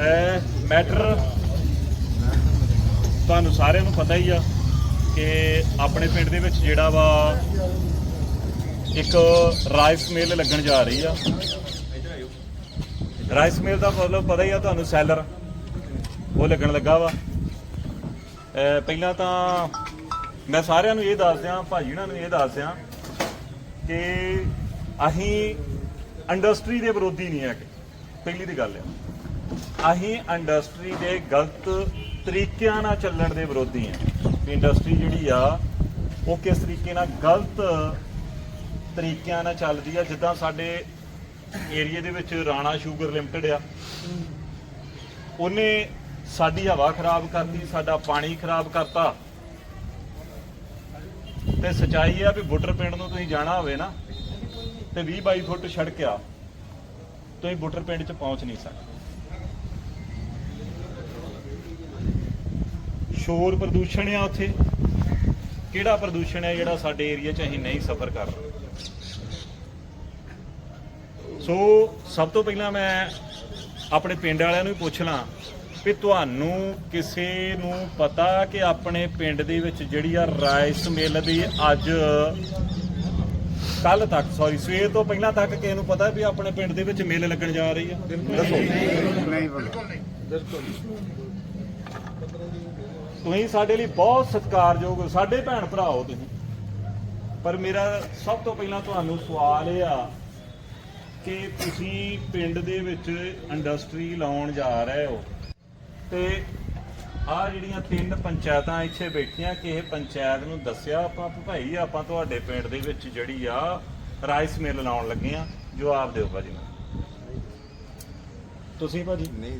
Matter ਤੁਹਾਨੂੰ ਸਾਰਿਆਂ ਨੂੰ ਪਤਾ ਹੀ ਆ ਕਿ ਆਪਣੇ ਪਿੰਡ ਦੇ ਵਿੱਚ ਜਿਹੜਾ ਵਾ ਇੱਕ ਰਾਈਸ ਮਿਲ ਲੱਗਣ ਜਾ ਰਹੀ ਆ। ਰਾਈਸ ਮਿਲ ਦਾ ਮਤਲਬ ਪਤਾ ਹੀ ਆ ਤੁਹਾਨੂੰ ਸੈਲਰ ਉਹ ਲੱਗਣ ਲੱਗਾ ਵਾ। ਪਹਿਲਾਂ ਤਾਂ ਮੈਂ ਸਾਰਿਆਂ ਨੂੰ ਇਹ ਦੱਸ ਦਿਆਂ ਭਾਜੀ ਉਹਨਾਂ ਨੂੰ ਇਹ ਦੱਸ ਦਿਆਂ ਕਿ ਅਸੀਂ ਇੰਡਸਟਰੀ ਦੇ ਵਿਰੋਧੀ ਨਹੀਂ ਹੈਗੇ। ਪਹਿਲੀ ਦੀ ਗੱਲ ਆ। ਅਸੀਂ ਇੰਡਸਟਰੀ ਦੇ ਗਲਤ ਤਰੀਕਿਆਂ ਨਾਲ ਚੱਲਣ ਦੇ ਵਿਰੋਧੀ ਹਾਂ। ਇੰਡਸਟਰੀ ਜਿਹੜੀ ਆ, ਉਹ ਕਿਸ ਤਰੀਕੇ ਨਾਲ ਗਲਤ ਤਰੀਕਿਆਂ ਨਾਲ ਚੱਲਦੀ ਆ? ਜਿੱਦਾਂ ਸਾਡੇ ਏਰੀਆ ਦੇ ਵਿੱਚ ਰਾਣਾ ਸ਼ੂਗਰ ਲਿਮਟਿਡ ਆ। ਉਹਨੇ ਸਾਡੀ ਹਵਾ ਖਰਾਬ ਕਰਤੀ, ਸਾਡਾ ਪਾਣੀ ਖਰਾਬ ਕਰਤਾ। ਤੇ ਸਚਾਈ ਆ ਵੀ ਬੁੱਟਰ ਪਿੰਡ ਨੂੰ ਤੁਸੀਂ ਜਾਣਾ ਹੋਵੇ ਨਾ, ਤੇ 20 22 ਫੁੱਟ ਸੜਕ ਆ, ਤੁਸੀਂ ਬੁੱਟਰ ਪਿੰਡ ਚ ਪਹੁੰਚ ਨਹੀਂ ਸਕਦੇ। ਸ਼ੋਰ ਪ੍ਰਦੂਸ਼ਣ ਆ ਉੱਥੇ? ਕਿਹੜਾ ਪ੍ਰਦੂਸ਼ਣ ਹੈ ਜਿਹੜਾ ਸਾਡੇ ਏਰੀਆ 'ਚ ਅਸੀਂ ਨਹੀਂ ਸਫਰ ਕਰ ਰਹੇ? ਸੋ ਸਭ ਤੋਂ ਪਹਿਲਾਂ ਮੈਂ ਆਪਣੇ ਪਿੰਡ ਵਾਲਿਆਂ ਨੂੰ ਵੀ ਪੁੱਛ ਲਾਂ ਵੀ ਤੁਹਾਨੂੰ ਕਿਸੇ ਨੂੰ ਪਤਾ ਕਿ ਆਪਣੇ ਪਿੰਡ ਦੇ ਵਿੱਚ ਜਿਹੜੀ ਆ ਰਾਈਸ ਮਿਲ ਦੀ ਅੱਜ ਕੱਲ ਤੱਕ ਸੌਰੀ ਸਵੇਰ ਤੋਂ ਪਹਿਲਾਂ ਤੱਕ ਕਿਸੇ ਨੂੰ ਪਤਾ ਵੀ ਆਪਣੇ ਪਿੰਡ ਦੇ ਵਿੱਚ ਮਿਲ ਲੱਗਣ ਜਾ ਰਹੀ ਆ? ਦੱਸੋ ਤੁਸੀਂ ਸਾਡੇ ਲਈ ਬਹੁਤ ਸਤਿਕਾਰਯੋਗ ਹੋ ਸਾਡੇ ਭੈਣ ਭਰਾ ਹੋ ਤੁਸੀਂ। ਪਰ ਮੇਰਾ ਸਭ ਤੋਂ ਪਹਿਲਾਂ ਤੁਹਾਨੂੰ ਸਵਾਲ ਇਹ ਆ ਕਿ ਤੁਸੀਂ ਪਿੰਡ ਦੇ ਵਿੱਚ ਇੰਡਸਟਰੀ ਲਾਉਣ ਜਾ ਰਹੇ ਹੋ ਤੇ ਆ ਜਿਹੜੀਆਂ ਤਿੰਨ ਪੰਚਾਇਤਾਂ ਇੱਥੇ ਬੈਠੀਆਂ, ਕਿਸੇ ਪੰਚਾਇਤ ਨੂੰ ਦੱਸਿਆ ਆਪਾਂ ਭਾਈ ਆਪਾਂ ਤੁਹਾਡੇ ਪਿੰਡ ਦੇ ਵਿੱਚ ਜਿਹੜੀ ਆ ਰਾਈਸ ਮਿਲ ਲਾਉਣ ਲੱਗੇ ਆ। ਜਵਾਬ ਦਿਓ ਭਾਜੀ ਤੁਸੀਂ ਭਾਜੀ। ਨਹੀਂ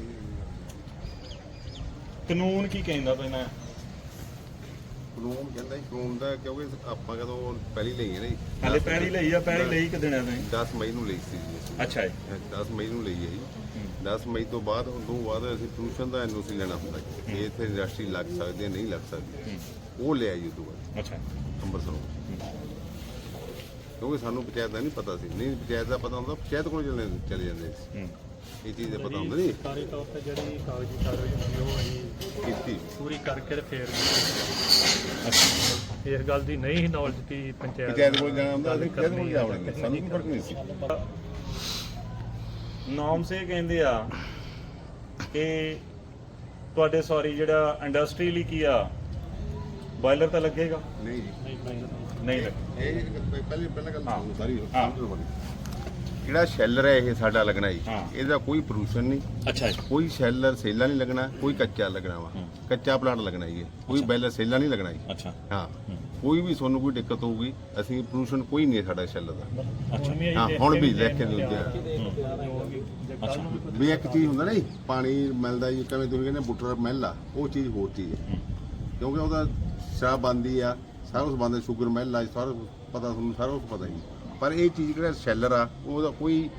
ਕਾਨੂੰਨ ਕੀ ਕਹਿੰਦਾ ਪਹਿਲਾਂ ਕਾਨੂੰਨ ਕਹਿੰਦਾ ਹੀ ਕਾਨੂੰਨ ਦਾ ਕਿਉਂਕਿ ਆਪਾਂ ਕਦੋਂ ਪਹਿਲੀ ਲਈ ਹੈ ਨਾ ਜੀ। ਹਾਲੇ ਲਈ ਆ ਪੈੜੀ ਲਈ ਕਿ ਦਿਨਾਂ ਤੁਸੀਂ? 10 ਮਈ ਨੂੰ ਲਈ ਸੀ ਜੀ ਅਸੀਂ। ਅੱਛਾ ਜੀ। 10 ਮਈ ਨੂੰ ਲਈ ਹੈ ਜੀ। 10 ਮਈ ਤੋਂ ਬਾਅਦ ਉਦੋਂ ਬਾਅਦ ਅਸੀਂ ਪ੍ਰਦੂਸ਼ਣ ਦਾ ਐਨਓਸੀ ਲੈਣਾ ਹੁੰਦਾ ਜੀ। ਕਿ ਇੱਥੇ ਇੰਡਸਟਰੀ ਲੱਗ ਸਕਦੀ ਹੈ ਨਹੀਂ ਲੱਗ ਸਕਦੀ। ਉਹ ਲਿਆ ਜੀ ਉਦੋਂ ਬਾਅਦ। ਅੱਛਾ। ਅੰਮ੍ਰਿਤਸਰੋਂ। ਕਿਉਂਕਿ ਸਾਨੂੰ ਪੰਚਾਇਤ ਦਾ ਨਹੀਂ ਪਤਾ ਸੀ। ਨਹੀਂ ਪੰਚਾਇਤ ਦਾ ਪਤਾ ਹੁੰਦਾ ਪੰਚਾਇਤ ਕੋਲ ਚਲੇ ਚਲੇ ਜਾਂਦੇ ਸੀ। ਹੂੰ। ਇਹ ਚੀਜ਼ ਦਾ ਪਤਾ ਹੁੰਦਾ ਨਹੀਂ। ਸਾਰੇ ਤੌਰ ਤੇ ਜਿਹੜੀ ਕਾਗਜ਼ੀ ਕਾਰਵਾਈ ਹੁੰਦੀ ਉਹ ਅਸੀਂ ਕੀਤੀ। ਪੂਰੀ ਕਰਕੇ ਤੇ ਫੇਰ ਅੱਛਾ। ਇਸ ਗੱਲ ਦੀ ਨਹੀਂ ਸੀ ਨੌਲੇਜ ਦੀ ਪੰਚਾਇਤ ਪੰਚਾਇਤ ਕੋਲ ਜਾਣਾ ਹੁੰਦਾ ਅਸੀਂ ਪੰਚਾਇਤ ਕੋਲ ਜਾਵੜਾਂਗੇ ਸਾਨੂੰ ਕੋਈ ਫ਼ਰਕ ਨਹੀਂ ਸੀ। ਨੌਮ ਸੇ ਕਹਿੰਦੇ ਆ ਕਿ ਤੁਹਾਡੇ ਸੌਰੀ ਜਿਹੜਾ ਇੰਡਸਟਰੀ ਲਈ ਕੀ ਆ? ਬਾਇਲਰ ਤਾਂ ਲੱਗੇਗਾ? ਨਹੀਂ ਜੀ। ਨਹੀਂ ਲੱਗ। ਇਹ ਪਹਿਲੇ ਪਹਿਲਾਂ ਗੱਲ ਸਾਰੀ ਹਾਂ। ਸਮਝੋ। ਜਿਹੜਾ ਸ਼ੈਲਰ ਹੈ ਇਹ ਸਾਡਾ ਲੱਗਣਾ ਜੀ? ਹਾਂ। ਇਹਦਾ ਕੋਈ ਪ੍ਰਦੂਸ਼ਣ ਨਹੀਂ। ਅੱਛਾ ਜੀ। ਕੋਈ ਸ਼ੈਲਰ ਸੇਲਾ ਨਹੀਂ ਲੱਗਣਾ ਕੋਈ ਕੱਚਾ ਲੱਗਣਾ ਵਾ। ਕੱਚਾ ਪਲਾਂਟ ਲੱਗਣਾ ਜੀ ਇਹ। ਕੋਈ ਬੈਲਰ ਸੇਲਾ ਨਹੀਂ ਲੱਗਣਾ ਜੀ। ਅੱਛਾ। ਹਾਂ। ਕੋਈ ਵੀ ਤੁਹਾਨੂੰ ਕੋਈ ਦਿੱਕਤ ਹੋਊਗੀ ਅਸੀਂ ਪ੍ਰਦੂਸ਼ਣ ਕੋਈ ਨਹੀਂ ਹੈ ਸਾਡਾ ਸ਼ੈਲਰ ਦਾ। ਅੱਛਾ। ਹਾਂ ਹੁਣ ਵੀ ਲਿਖ ਕੇ ਦਿਓ ਅੱਛਾ। ਵੀ ਇੱਕ ਚੀਜ਼ ਹੁੰਦਾ ਨਾ ਜੀ ਪਾਣੀ ਮਿਲਦਾ ਜੀ ਕਿਵੇਂ ਤੁਸੀਂ ਕਹਿੰਦੇ ਬੁੱਟਰ ਮਹਿਲ ਉਹ ਚੀਜ਼ ਹੋਰ ਚੀਜ਼ ਹੈ। ਕਿਉਂਕਿ ਉਹਦਾ ਸ਼ਰਾਬ ਬੰਦੀ ਆ ਸਾਰਾ ਕੁਝ ਬੰਦ ਸ਼ੂਗਰ ਮਹਿਲ ਸਾਰਾ ਕੁਛ ਪਤਾ ਤੁਹਾਨੂੰ ਸਾਰਾ ਕੁਝ ਪਤਾ ਜੀ। ਪਰ ਇਹ ਚੀਜ਼ ਜਿਹੜਾ ਸ਼ੈਲਰ ਆ ਉਹਦਾ ਕੋਈ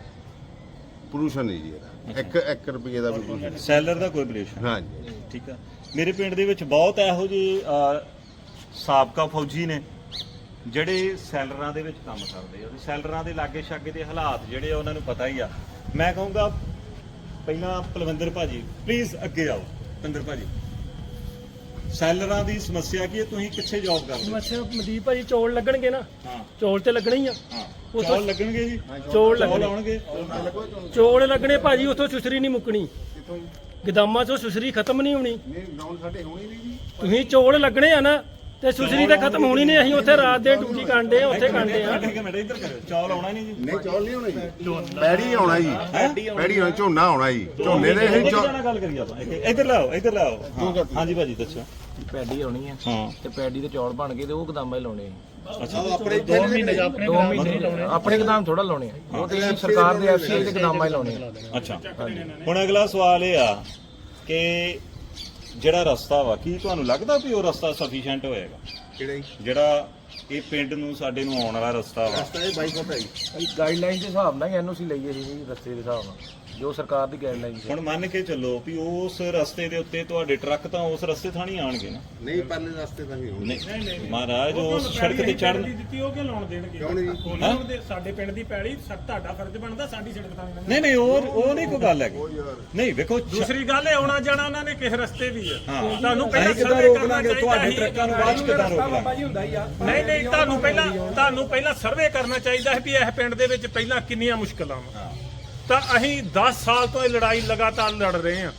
ਪ੍ਰਦੂਸ਼ਣ ਨਹੀਂ ਜੀ ਇਹਦਾ। ਇੱਕ ਇੱਕ ਰੁਪਏ ਦਾ ਵੀ pollution ਨਹੀਂ। ਸੈਲਰ ਦਾ ਕੋਈ ਬਲੇਸ਼ਨ ਹਾਂ ਜੀ ਠੀਕ ਆ। ਮੇਰੇ ਪਿੰਡ ਦੇ ਵਿੱਚ ਬਹੁਤ ਇਹੋ ਜਿਹੇ ਅਹ, ਸਾਬਕਾ ਫੌਜੀ ਨੇ ਜਿਹੜੇ ਸੈਲਰਾਂ ਦੇ ਵਿੱਚ ਕੰਮ ਕਰਦੇ ਆ। ਤੇ ਸੈਲਰਾਂ ਦੇ ਲਾਗੇ ਛਾਗੇ ਦੇ ਹਾਲਾਤ ਜਿਹੜੇ ਆ ਉਹਨਾਂ ਨੂੰ ਪਤਾ ਹੀ ਆ। ਮੈਂ ਕਹੂੰਗਾ ਪਹਿਲਾਂ ਪਲਵਿੰਦਰ ਭਾਜੀ ਪਲੀਜ਼ ਅੱਗੇ ਆਓ। ਪਲਵਿੰਦਰ ਭਾਜੀ। ਸੈਲਰਾਂ ਦੀ ਸਮੱਸਿਆ ਕੀ ਹੈ? ਤੁਸੀਂ ਕਿੱਥੇ ਜੌਬ ਕਰਦੇ? ਹੋ? ਮੱਛਰ ਮਨਦੀਪ ਭਾਜੀ ਚੌਲ ਲੱਗਣਗੇ ਨਾ। ਹਾਂ। ਚੌਲ ਤੇ ਲੱਗਣੇ ਹੀ ਆ। ਹਾਂ। ਉੱਥੋਂ- ਚੌਲ ਲੱਗਣਗੇ ਜੀ? ਚੌਲ ਚੌਲ ਲੱਗਣੇ। ਆਉਣਗੇ? ਚੌਲ ਲੱਗਣੇ ਭਾਜੀ ਉੱਥੋਂ ਸੁਸਰੀ ਨਹੀਂ ਮੁੱਕਣੀ। ਗਦਾਮਾਂ ਚੋਂ ਸੁਸਰੀ ਖਤਮ ਨਹੀਂ ਹੋਣੀ। ਨਹੀਂ ਗਰਾਊਂਡ ਸਾਡੇ ਹੋਣੀ ਨਹੀਂ ਜੀ। ਤੁਸੀਂ ਚੌਲ ਲੱਗਣੇ ਆ ਨਾ ਤੇ ਸੁਸਰੀ ਤਾਂ ਖਤਮ ਹੋਣੀ ਨਹੀਂ ਅਸੀਂ ਉੱਥੇ ਰਾਤ ਦੇ ਡਿਊਟੀ ਆ ਉੱਥੇ ਕਰਦੇ ਆ। ਇੱਧਰ ਕਰਿਓ ਚੌਲ ਆਉਣਾ ਨਹੀਂ ਜੀ? ਨਹੀਂ ਚੌਲ ਨਹੀਂ ਹੋਣਾ ਜੀ। ਪੈੜੀ ਆਉਣਾ ਜੀ। ਪੈੜੀ ਹੋਣਾ ਝੋਨਾ ਆਉਣਾ ਜੀ। ਝੋਨੇ ਦੇ ਅਸੀਂ ਇੱਧਰ ਚੌ- ਨਾਲ ਗੱਲ ਕਰੀ ਆਪਾਂ ਇੱਧਰ ਲਾਓ ਇੱਧਰ ਲਾਓ। ਹਾਂ। ਹਾਂਜੀ ਭਾਜੀ ਦੱਸੋ। ਪੈਡੀ ਆਉਣੀ ਆ ਹਾਂ। ਤੇ ਪੈਡੀ ਦੇ ਚੌਲ ਬਣ ਗਏ ਤੇ ਉਹ ਕਦਮਾਂ ਹੀ ਲਾਉਣੇ ਆ। ਅੱਛਾ। ਦੋ ਮਹੀਨੇ ਦਾ ਆਪਣੇ ਦੋ ਮਹੀਨੇ ਆਪਣੇ ਕਦਮ ਥੋੜਾ ਲਾਉਣੇ ਆ। ਉਹ ਤੇ ਸਰਕਾਰ ਦੇ ਐਫਸੀਆਈ ਦੇ ਕਦਮਾਂ ਹੀ ਲਾਉਣੇ ਆ। ਅੱਛਾ। ਹੁਣ ਅਗਲਾ ਸਵਾਲ ਇਹ ਆ ਕਿ ਜਿਹੜਾ ਰਸਤਾ ਵਾ ਕੀ ਤੁਹਾਨੂੰ ਲੱਗਦਾ ਵੀ ਉਹ ਰਸਤਾ ਸਫੀਸ਼ੀਐਂਟ ਹੋਏਗਾ? ਕਿਹੜਾ ਜੀ? ਜਿਹੜਾ ਇਹ ਪਿੰਡ ਨੂੰ ਸਾਡੇ ਨੂੰ ਆਉਣ ਵਾਲਾ ਰਸਤਾ ਵਾ। ਰਸਤਾ ਇਹ ਬਾਈਕ ਹੁੰਦਾ ਜੀ। ਗਾਈਡਲਾਈਨ ਦੇ ਹਿਸਾਬ ਨਾਲ ਹੀ ਐਨਓਸੀ ਲਈਏ ਸੀ ਜੀ ਰਸਤੇ ਦੇ ਹਿਸਾਬ ਨਾਲ। ਜੋ ਸਰਕਾਰ ਦੀ ਗਾਈਡਲਾਈਨ ਹੈ ਹੁਣ ਮੰਨ ਕੇ ਚੱਲੋ ਵੀ ਉਸ ਰਸਤੇ ਦੇ ਉੱਤੇ ਤੁਹਾਡੇ ਟਰੱਕ ਤਾਂ ਉਸ ਰਸਤੇ ਥਾਣੀ ਆਣਗੇ ਨਾ। ਨਹੀਂ ਪਰਲੇ ਰਸਤੇ ਤਾਂ ਨਹੀਂ ਹੋਣੀ ਨਹੀਂ ਮਹਾਰਾਜ ਉਸ ਸੜਕ ਤੇ ਚੜਨ ਦਿੱਤੀ ਉਹ ਕਿ ਲਾਉਣ ਦੇਣਗੇ? ਕਿਉਂ ਨਹੀਂ? ਉਹਨਾਂ ਦੇ ਸਾਡੇ ਪਿੰਡ ਦੀ ਪੈਲੀ ਤੁਹਾਡਾ ਫਰਜ਼ ਬਣਦਾ ਸਾਡੀ ਸੜਕ ਤਾਂ ਨਹੀਂ ਨਹੀਂ ਨਹੀਂ ਉਹ ਉਹ ਨਹੀਂ ਕੋਈ ਗੱਲ ਹੈਗੀ। ਨਹੀਂ ਵੇਖੋ ਦੂਸਰੀ ਗੱਲ ਹੈ ਆਉਣਾ ਜਾਣਾ ਉਹਨਾਂ ਨੇ ਕਿਸ ਰਸਤੇ ਦੀ ਹੈ। ਹਾਂ। ਤੁਹਾਨੂੰ ਪਹਿਲਾਂ ਸਰਵੇ ਕਰਨਾ ਚਾਹੀਦਾ ਤੁਹਾਡੇ। ਟਰੱਕਾਂ ਨੂੰ ਬਾਅਦ ਚ ਕਿੱਦਾਂ ਰੋਕ ਲਾਂਗੇ। ਨਹੀਂ ਨਹੀਂ ਤੁਹਾਨੂੰ ਪਹਿਲਾਂ ਤੁਹਾਨੂੰ ਪਹਿਲਾਂ ਸਰਵੇ ਕਰਨਾ ਚਾਹੀਦਾ ਹੈ ਵੀ ਇਹ ਪਿੰਡ ਦੇ ਵਿੱਚ ਪਹਿਲਾਂ ਕਿੰਨੀਆਂ ਮੁਸ਼ਕਲਾਂ ਵਾ। ਤਾਂ ਅਸੀਂ 10 ਸਾਲ ਤੋਂ ਇਹ ਲੜਾਈ ਲਗਾਤਾਰ ਲੜ ਰਹੇ ਹਾਂ।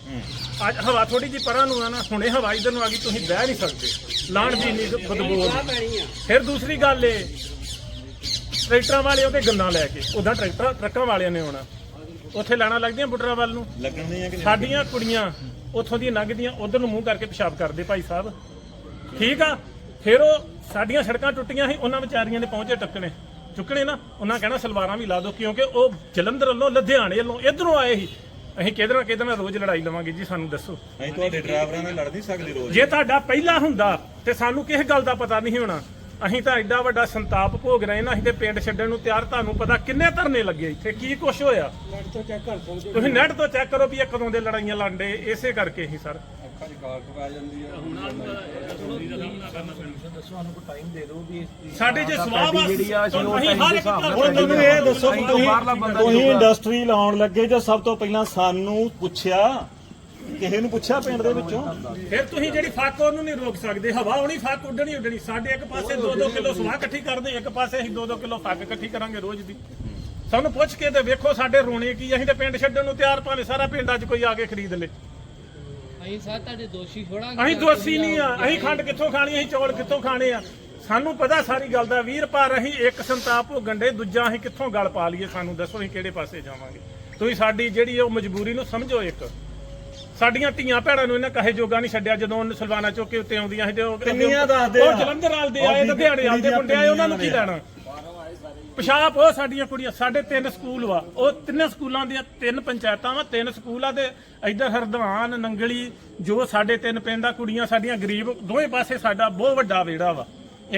ਅੱਜ ਹਵਾ ਥੋੜੀ ਜਿਹੀ ਪਰਾਂ ਨੂੰ ਆ ਨਾ ਹੁਣੇ ਹਵਾ ਇਧਰ ਨੂੰ ਆ ਗਈ ਤੁਸੀਂ ਬਹਿ ਨਹੀਂ ਸਕਦੇ। ਲਾਣ ਦੀ ਨਹੀਂ ਬਦਬੂ ਆਉਂਦੀ। ਫਿਰ ਦੂਸਰੀ ਗੱਲ ਏ ਟਰੈਕਟਰਾਂ ਵਾਲੇ ਉਹਦੇ ਗੰਨਾ ਲੈ ਕੇ ਉਦਾਂ ਟਰੈਕਟਰ ਟਰੱਕਾਂ ਵਾਲਿਆਂ ਨੇ ਆਉਣਾ। ਉੱਥੇ ਲੈਣਾ ਲੱਗਦੀਆਂ ਬੁੱਟਰਾਂ ਵੱਲ ਨੂੰ। ਕਿ? ਸਾਡੀਆਂ ਕੁੜੀਆਂ ਉੱਥੋਂ ਦੀਆਂ ਲੰਘਦੀਆਂ ਉਧਰ ਨੂੰ ਮੂੰਹ ਕਰਕੇ ਪਿਸ਼ਾਬ ਕਰਦੇ ਭਾਈ ਸਾਹਿਬ। ਠੀਕ ਆ? ਫਿਰ ਉਹ ਸਾਡੀਆਂ ਸੜਕਾਂ ਟੁੱਟੀਆਂ ਸੀ ਉਹਨਾਂ ਵਿਚਾਰੀਆਂ ਨੇ ਪਹੁੰਚੇ ਟੱਕਣੇ। ਚੁੱਕਣੇ ਨਾ ਉਹਨਾਂ ਕਹਿਣਾ ਸਲਵਾਰਾਂ ਵੀ ਲਾ ਦਿਓ ਕਿਉਂਕਿ ਉਹ ਜਲੰਧਰ ਵੱਲੋਂ ਲੁਧਿਆਣੇ ਵੱਲੋਂ ਇਧਰੋਂ ਆਏ ਸੀ। ਅਸੀਂ ਕਿਹਦੇ ਨਾਲ ਕਿਹਦੇ ਨਾਲ ਰੋਜ਼ ਲੜਾਈ ਲਵਾਂਗੇ ਜੀ ਸਾਨੂੰ ਦੱਸੋ। ਅਸੀਂ ਤੁਹਾਡੇ ਡਰਾਈਵਰਾਂ ਨਾਲ ਲੜ ਨਹੀਂ ਸਕਦੇ ਰੋਜ਼। ਜੇ ਤੁਹਾਡਾ ਪਹਿਲਾ ਹੁੰਦਾ ਤੇ ਸਾਨੂੰ ਕਿਸੇ ਗੱਲ ਦਾ ਪਤਾ ਨਹੀਂ ਹੋਣਾ। ਅਸੀਂ ਤਾਂ ਐਡਾ ਵੱਡਾ ਸੰਤਾਪ ਭੋਗ ਰਹੇ ਨਾ ਅਸੀਂ ਤੇ ਪਿੰਡ ਛੱਡਣ ਨੂੰ ਤਿਆਰ ਤੁਹਾਨੂੰ ਪਤਾ ਕਿੰਨੇ ਧਰਨੇ ਲੱਗੇ ਇੱਥੇ ਕੀ ਕੁਛ ਹੋਇਆ? ਤੁਸੀਂ ਨੈਟ ਤੋਂ ਚੈੱਕ ਕਰੋ ਵੀ ਇਹ ਕਦੋਂ ਦੇ ਲੜਾਈਆਂ ਲੜਦੇ ਇਸੇ ਕਰਕੇ ਹੀ ਸਰ। ਵੀ ਸਾਡੇ ਜੇ ਸਵਾਬ ਆ ਹਰ ਇੱਕ ਹੁਣ ਤੁਹਾਨੂੰ ਇਹ ਦੱਸੋ ਬਾਹਰਲਾ ਤੁਸੀਂ ਇੰਡਸਟਰੀ ਲਾਉਣ ਲੱਗੇ ਜਾਂ ਸਭ ਤੋਂ ਪਹਿਲਾਂ ਸਾਨੂੰ ਪੁੱਛਿਆ ਕਿਸੇ ਨੂੰ ਪੁੱਛਿਆ ਪਿੰਡ ਦੇ ਵਿੱਚੋਂ? ਫਿਰ ਤੁਸੀਂ ਜਿਹੜੀ ਫੱਕ ਉਹਨੂੰ ਨਹੀਂ ਰੋਕ ਸਕਦੇ ਹਵਾ ਆਉਣੀ ਫੱਕ ਉੱਡਣੀ ਉੱਡਣੀ। ਸਾਡੇ ਇੱਕ ਪਾਸੇ 2-2 ਕਿਲੋ ਸਵਾਹ ਇਕੱਠੀ ਕਰਦੇ ਇੱਕ ਪਾਸੇ ਅਸੀਂ 2-2 ਕਿਲੋ ਫੱਕ ਇਕੱਠੀ ਕਰਾਂਗੇ ਰੋਜ਼ ਦੀ। ਸਾਨੂੰ ਪੁੱਛ ਕੇ ਤੇ ਵੇਖੋ ਸਾਡੇ ਰੋਣੇ ਕੀ ਅਸੀਂ ਤੇ ਪਿੰਡ ਛੱਡਣ ਨੂੰ ਤਿਆਰ ਭਾਵੇਂ ਸਾਰਾ ਪਿੰਡ ਅੱਜ ਕੋਈ ਆ ਕੇ ਖਰੀਦ ਲੇ। ਅਸੀਂ ਸਾਰੇ ਤੁਹਾਡੇ ਦੋਸ਼ੀ ਥੋੜਾ ਅਸੀਂ ਦੋਸ਼ੀ ਨਹੀਂ ਆ ਅਸੀਂ ਖੰਡ ਕਿੱਥੋਂ ਖਾਣੀ ਅਸੀਂ ਚੌਲ ਕਿੱਥੋਂ ਖਾਣੇ ਆ? ਸਾਨੂੰ ਪਤਾ ਸਾਰੀ ਗੱਲ ਦਾ ਵੀਰ ਪਰ ਅਸੀਂ ਇੱਕ ਸੰਤਾਪ ਭੋਗਣ ਦੇ ਦੂਜਾ ਅਸੀਂ ਕਿੱਥੋਂ ਗੱਲ ਪਾ ਲਈਏ ਸਾਨੂੰ? ਦੱਸੋ ਅਸੀਂ ਕਿਹੜੇ ਪਾਸੇ ਜਾਵਾਂਗੇ? ਤੁਸੀਂ ਸਾਡੀ ਜਿਹੜੀ ਉਹ ਮਜਬੂਰੀ ਨੂੰ ਸਮਝੋ ਇੱਕ। ਸਾਡੀਆਂ ਧੀਆਂ ਭੈਣਾਂ ਨੂੰ ਇਹਨਾਂ ਕਹੇ ਜੋਗਾ ਨਹੀਂ ਛੱਡਿਆ ਜਦੋਂ ਉਹਨੇ ਸਲਵਾਨਾ ਚੁੱਕ ਕੇ ਉੱਤੇ ਆਉਂਦੀਆਂ ਸੀ ਤੇ ਉਹ ਪਿੰਨੀਆਂ ਦੱਸਦੇ ਉਹ ਆ। ਜਲੰਧਰ ਵਾਲ ਦੇ ਆਏ ਲੁਧਿਆਣੇ ਵਾਲ ਦੇ ਮੁੰਡੇ ਆਏ ਉਹਨਾਂ ਨੂੰ ਕੀ ਲੈਣਾ? ਪਿਸ਼ਾਬ ਉਹ ਸਾਡੀਆਂ ਕੁੜੀਆਂ ਸਾਡੇ ਤਿੰਨ ਸਕੂਲ ਵਾ। ਉਹ ਤਿੰਨੇ ਸਕੂਲਾਂ ਦੀਆਂ ਤਿੰਨ ਪੰਚਾਇਤਾਂ ਵਾ ਤਿੰਨ ਸਕੂਲ ਆ ਤੇ ਇੱਧਰ ਹਰਦਵਾਨ ਨੰਗਲੀ ਜੋ ਸਾਡੇ ਤਿੰਨ ਪਿੰਡ ਆ ਕੁੜੀਆਂ ਸਾਡੀਆਂ ਗਰੀਬ ਦੋਵੇਂ ਪਾਸੇ ਸਾਡਾ ਬਹੁਤ ਵੱਡਾ ਵਿਹੜਾ ਵਾ।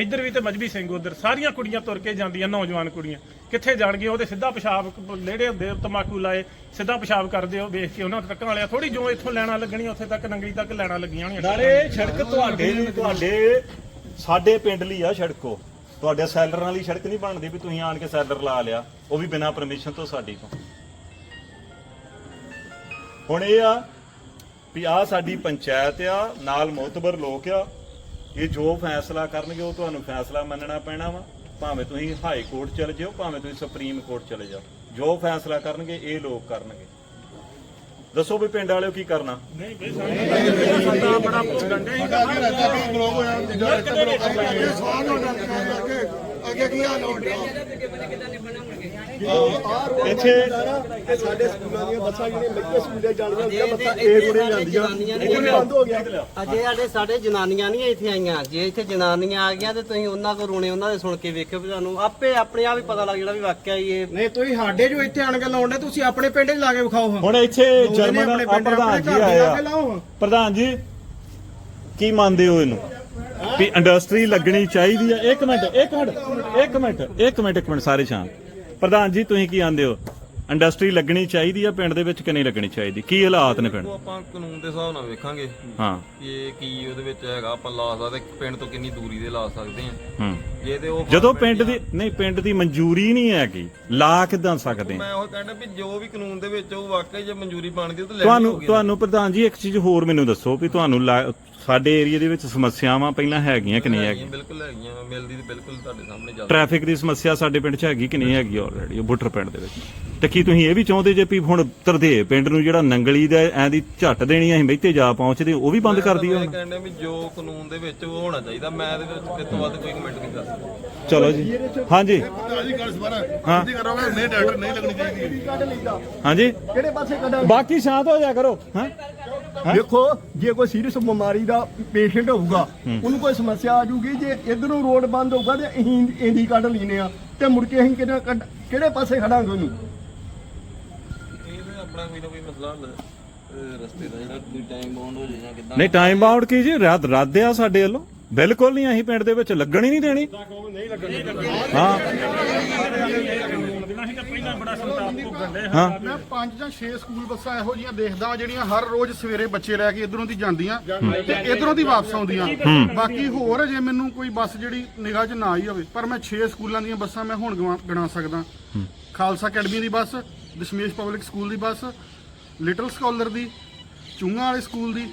ਇੱਧਰ ਵੀ ਤੇ ਮਜਬੀ ਸਿੰਘ ਉਧਰ ਸਾਰੀਆਂ ਕੁੜੀਆਂ ਤੁਰ ਕੇ ਜਾਂਦੀਆਂ ਨੌਜਵਾਨ ਕੁੜੀਆਂ। ਕਿੱਥੇ ਜਾਣਗੇ ਉਹਦੇ ਸਿੱਧਾ ਪਿਸ਼ਾਬ ਲੇੜੇ ਹੁੰਦੇ ਤਮਾਕੂ ਲਾਏ ਸਿੱਧਾ ਪਿਸ਼ਾਬ ਕਰਦੇ ਹੋ ਵੇਖ ਕੇ ਉਹਨਾਂ ਟਰੱਕਾਂ ਵਾਲਿਆਂ ਥੋੜੀ ਜੋ ਇੱਥੋਂ ਲੈਣਾ ਲੱਗਣੀਆਂ ਉੱਥੇ ਤੱਕ ਨੰਗਲੀ ਤੱਕ ਲੈਣਾ ਲੱਗੀਆਂ ਹੋਣੀਆਂ ਨਾਲੇ ਸੜਕ ਤੁਹਾਡੇ ਤੁਹਾਡੇ ਸਾਡੇ ਪਿੰਡ ਲਈ ਆ ਸੜਕੋ ਤੁਹਾਡੇ ਸੈਲਰਾਂ ਵਾਲੀ ਸੜਕ ਨਹੀਂ ਬਣਦੀ ਵੀ ਤੁਸੀਂ ਆਣ ਕੇ ਸੈਲਰ ਲਾ ਲਿਆ ਉਹ ਵੀ ਬਿਨਾਂ ਪਰਮਿਸ਼ਨ ਤੋਂ ਸਾਡੀ ਤੋਂ। ਹੁਣ ਇਹ ਆ ਵੀ ਆ ਸਾਡੀ ਪੰਚਾਇਤ ਆ ਨਾਲ ਮੋਤਬਰ ਲੋਕ ਆ ਇਹ ਜੋ ਫੈਸਲਾ ਕਰਨਗੇ ਉਹ ਤੁਹਾਨੂੰ ਫੈਸਲਾ ਮੰਨਣਾ ਪੈਣਾ ਵਾ। ਭਾਵੇਂ ਤੁਸੀਂ ਹਾਈ ਕੋਰਟ ਚਲੇ ਜਾਓ ਭਾਵੇਂ ਤੁਸੀਂ ਸੁਪਰੀਮ ਕੋਰਟ ਚਲੇ ਜਾਓ। ਜੋ ਫੈਸਲਾ ਕਰਨਗੇ ਇਹ ਲੋਕ ਕਰਨਗੇ। ਦੱਸੋ ਵੀ ਪਿੰਡ ਵਾਲਿਓ ਕੀ ਕਰਨਾ? ਨਹੀਂ ਬਈ ਸਾਡਾ ਬੜਾ ਭੋਗਣ ਦੇ ਇੱਥੇ ਸਾਡੇ ਸਕੂਲਾਂ ਦੀਆਂ ਬੱਸਾਂ ਜਿਹੜੀਆਂ ਲੱਗੇ ਸਕੂਲੇ ਜਾਣੀਆਂ ਹੁੰਦੀਆਂ ਬੱਸਾਂ ਇਹ ਰੁੜੇ ਜਾਂਦੀਆਂ। ਉਹ ਵੀ ਬੰਦ ਹੋ ਗਿਆ। ਅਜੇ ਸਾਡੇ ਸਾਡੇ ਜਨਾਨੀਆਂ ਨਹੀਂ ਇੱਥੇ ਆਈਆਂ। ਜੇ ਇੱਥੇ ਜਨਾਨੀਆਂ ਆ ਗਈਆਂ ਤੇ ਤੁਸੀਂ ਉਹਨਾਂ ਕੋ ਰੋਣੇ ਉਹਨਾਂ ਦੇ ਸੁਣ ਕੇ ਵੇਖਿਓ ਵੀ ਤੁਹਾਨੂੰ। ਆਪੇ ਆਪਣੇ ਆਪ ਹੀ ਪਤਾ ਲੱਗ ਜਾਣਾ ਵੀ ਵਾਕਿਆ ਹੀ ਇਹ ਨਹੀਂ ਤੁਸੀਂ ਸਾਡੇ ਜੋ ਇੱਥੇ ਆਣ ਕੇ ਲਾਉਂਦੇ ਤੁਸੀਂ ਆਪਣੇ ਪਿੰਡ 'ਚ ਲਾ ਕੇ ਵਿਖਾਓ ਹੁਣ ਇੱਥੇ ਜਰਮਨ ਆ ਪ੍ਰਧਾਨ ਜੀ ਆ। ਹਾਂ। ਪ੍ਰਧਾਨ ਜੀ ਕੀ ਮੰਨਦੇ ਹੋ ਇਹਨੂੰ? ਵੀ ਇੰਡਸਟਰੀ ਲੱਗਣੀ ਚਾਹੀਦੀ ਹੈ ਇੱਕ ਮਿੰਟ ਇੱਕ ਮਿੰਟ ਇੱਕ ਮਿੰਟ ਇੱਕ ਮਿੰਟ ਇੱਕ ਮਿੰਟ ਸਾਰੇ ਸ਼ਾਂਤ। ਪ੍ਰਧਾਨ ਜੀ ਤੁਸੀਂ ਕੀ ਆਂਦੇ ਹੋ? ਇੰਡਸਟਰੀ ਲੱਗਣੀ ਚਾਹੀਦੀ ਆ ਪਿੰਡ ਦੇ ਵਿੱਚ ਕਿ ਨਹੀਂ ਲੱਗਣੀ ਚਾਹੀਦੀ? ਕੀ ਹਾਲਾਤ ਨੇ ਪਿੰਡ? ਆਪਾਂ ਕਾਨੂੰਨ ਦੇ ਹਿਸਾਬ ਨਾਲ ਵੇਖਾਂਗੇ ਹਾਂ। ਕਿ ਇਹ ਕੀ ਉਹਦੇ ਵਿੱਚ ਹੈਗਾ। ਆਪਾਂ ਲਾ ਸਕਦੇ ਪਿੰਡ ਤੋਂ ਕਿੰਨੀ ਦੂਰੀ ਦੇ ਲਾ ਸਕਦੇ ਆ ਹੂੰ। ਜੇ ਤੇ ਉਹ ਜਦੋਂ ਪਿੰਡ ਦੀ ਨਹੀਂ ਪਿੰਡ ਦੀ ਮਨਜ਼ੂਰੀ ਨਹੀਂ ਹੈਗੀ ਲਾ ਕਿਦਾਂ ਸਕਦੇ ਮੈਂ ਉਹ ਕਹਿੰਦਾ ਵੀ ਜੋ ਵੀ ਕਾਨੂੰਨ ਦੇ ਵਿੱਚ ਉਹ ਵਾਕਈ ਜੇ ਮਨਜ਼ੂਰੀ ਬਣਦੀ ਉਹ ਤਾਂ ਲੈਣੀ ਤੁਹਾਨੂੰ ਤੁਹਾਨੂੰ ਪ੍ਰਧਾਨ ਜੀ ਇੱਕ ਚੀਜ਼ ਹੋਰ ਮੈਨੂੰ ਦੱਸੋ ਵੀ ਤੁਹਾਨੂੰ ਲਾ- ਸਾਡੇ ਏਰੀਆ ਦੇ ਵਿੱਚ ਸਮੱਸਿਆਵਾਂ ਪਹਿਲਾਂ ਹੈਗੀਆਂ ਕਿ ਨਹੀਂ ਹੈਗੀਆਂ ਬਿਲਕੁਲ ਹੈਗੀਆਂ ਮਿਲਦੀ ਤੇ ਬਿਲਕੁਲ ਤੁਹਾਡੇ ਸਾਹਮਣੇ ਚੱਲ ਟ੍ਰੈਫਿਕ ਦੀ ਸਮੱਸਿਆ ਸਾਡੇ ਪਿੰਡ 'ਚ ਹੈਗੀ ਕਿ ਨਹੀਂ ਹੈਗੀ ਆਲਰੇਡੀ ਉਹ ਬੁੱਟਰ ਪਿੰਡ ਦੇ ਵਿੱਚ। ਤੇ ਕੀ ਤੁਸੀਂ ਇਹ ਵੀ ਚਾਹੁੰਦੇ ਜੇ ਵੀ ਹੁਣ ਤਰਦੇ ਪਿੰਡ ਨੂੰ ਜਿਹੜਾ ਨੰਗਲੀ ਦਾ ਐਂ ਦੀ ਝੱਟ ਦੇਣੀ ਅਸੀਂ ਬੈਠੇ ਜਾ ਪਹੁੰਚਦੇ ਉਹ ਵੀ ਬੰਦ ਕਰ ਦਈਏ ਮੈਂ ਕਹਿੰਦਾ ਵੀ ਜੋ ਕਾਨੂੰਨ ਦੇ ਵਿੱਚ ਉਹ ਹੋਣਾ ਚਾਹੀਦਾ ਮੈਂ ਇਹਦੇ ਵਿੱਚ ਇਸ ਤੋਂ ਵੱਧ ਕੋਈ ਕਮੈਂਟ ਨਹੀਂ ਕਰ ਸਕਦਾ। ਚਲੋ ਜੀ। ਹਾਂਜੀ। ਹਾਂ। ਨਹੀਂ ਡਾਕਟਰ ਨਹੀਂ ਲੱਗਣੀ ਚਾਹੀਦੀ। ਹਾਂਜੀ। ਕਿਹੜੇ ਪਾਸੇ ਕੱਢਾਂ? ਬਾਕੀ ਸ਼ਾਂਤ ਹੋ ਜਾ ਕਰੋ ਹਾਂ। ਦੇਖੋ ਜੇ ਕੋਈ ਸੀਰੀਅਸ ਬਿਮਾਰੀ ਦਾ ਪੇਸ਼ੈਂਟ ਹੋਊਗਾ ਉਹਨੂੰ ਕੋਈ ਸਮੱਸਿਆ ਆ ਜੂਗੀ ਜੇ ਇਧਰੋਂ ਰੋਡ ਬੰਦ ਹੋਊਗਾ ਤੇ ਅਸੀਂ ਇਹਦੀ ਕੱਢ ਲੈਨੇ ਆ ਤੇ ਮੁੜ ਕੇ ਅਸੀਂ ਕਿਹੜਾ ਕੱਢ- ਕਿਹੜੇ ਪਾਸੇ ਖੜਾਂਗੇ ਉਹਨੂੰ? ਇਹ ਤਾਂ ਆਪਣਾ ਕੋਈ ਨਾ ਕੋਈ ਮਸਲਾ ਹੱਲ, ਅਹ, ਰਸਤੇ ਦਾ ਜਿਹੜਾ ਕੋਈ ਟਾਈਮ ਬਾਉਂਡ ਹੋ ਜਾਏ ਜਾਂ ਕਿਦਾਂ। ਨਹੀਂ ਟਾਈਮ ਬਾਉਂਡ ਕੀ ਜੀ? ਰੱਦ ਰੱਦ ਆ ਸਾਡੇ ਵੱਲੋਂ। ਬਿਲਕੁਲ ਨਹੀਂ ਅਸੀਂ ਪਿੰਡ ਦੇ ਵਿੱਚ ਲੱਗਣ ਹੀ ਨਹੀਂ ਦੇਣੀ। ਹਾਂ ਦੇਣਾ ਸੀਗਾ ਪਹਿਲਾਂ ਨਾਲ ਬੜਾ ਸੰਤਾਪ ਭੋਗਣ ਦੇ ਹਾਂ। ਮੈਂ ਪੰਜ ਜਾਂ 6 ਸਕੂਲ ਬੱਸਾਂ ਇਹੋ ਜੀਆਂ ਦੇਖਦਾ ਜਿਹੜੀਆਂ ਹਰ ਰੋਜ਼ ਸਵੇਰੇ ਬੱਚੇ ਲੈ ਕੇ ਇਧਰੋਂ ਦੀ ਜਾਂਦੀਆਂ ਤੇ ਇਧਰੋਂ ਦੀ ਵਾਪਸ ਆਉਂਦੀਆਂ। ਬਾਕੀ ਹੋਰ ਅਜੇ ਮੈਨੂੰ ਕੋਈ ਬੱਸ ਜਿਹੜੀ ਨਿਗਾਹ 'ਚ ਨਾ ਆਈ ਹੋਵੇ ਪਰ ਮੈਂ 6 ਸਕੂਲਾਂ ਦੀਆਂ ਬੱਸਾਂ ਮੈਂ ਹੁਣ ਗਵਾ- ਗਿਣਾ ਸਕਦਾ। ਖਾਲਸਾ ਅਕੈਡਮੀ ਦੀ ਬੱਸ ਦਸ਼ਮੇਸ਼ ਪਬਲਿਕ ਸਕੂਲ ਦੀ ਬੱਸ ਲਿਟਲ ਸਕਾਲਰ ਦੀ ਚੂੰਗਾ ਵਾਲੇ ਸਕੂਲ ਦੀ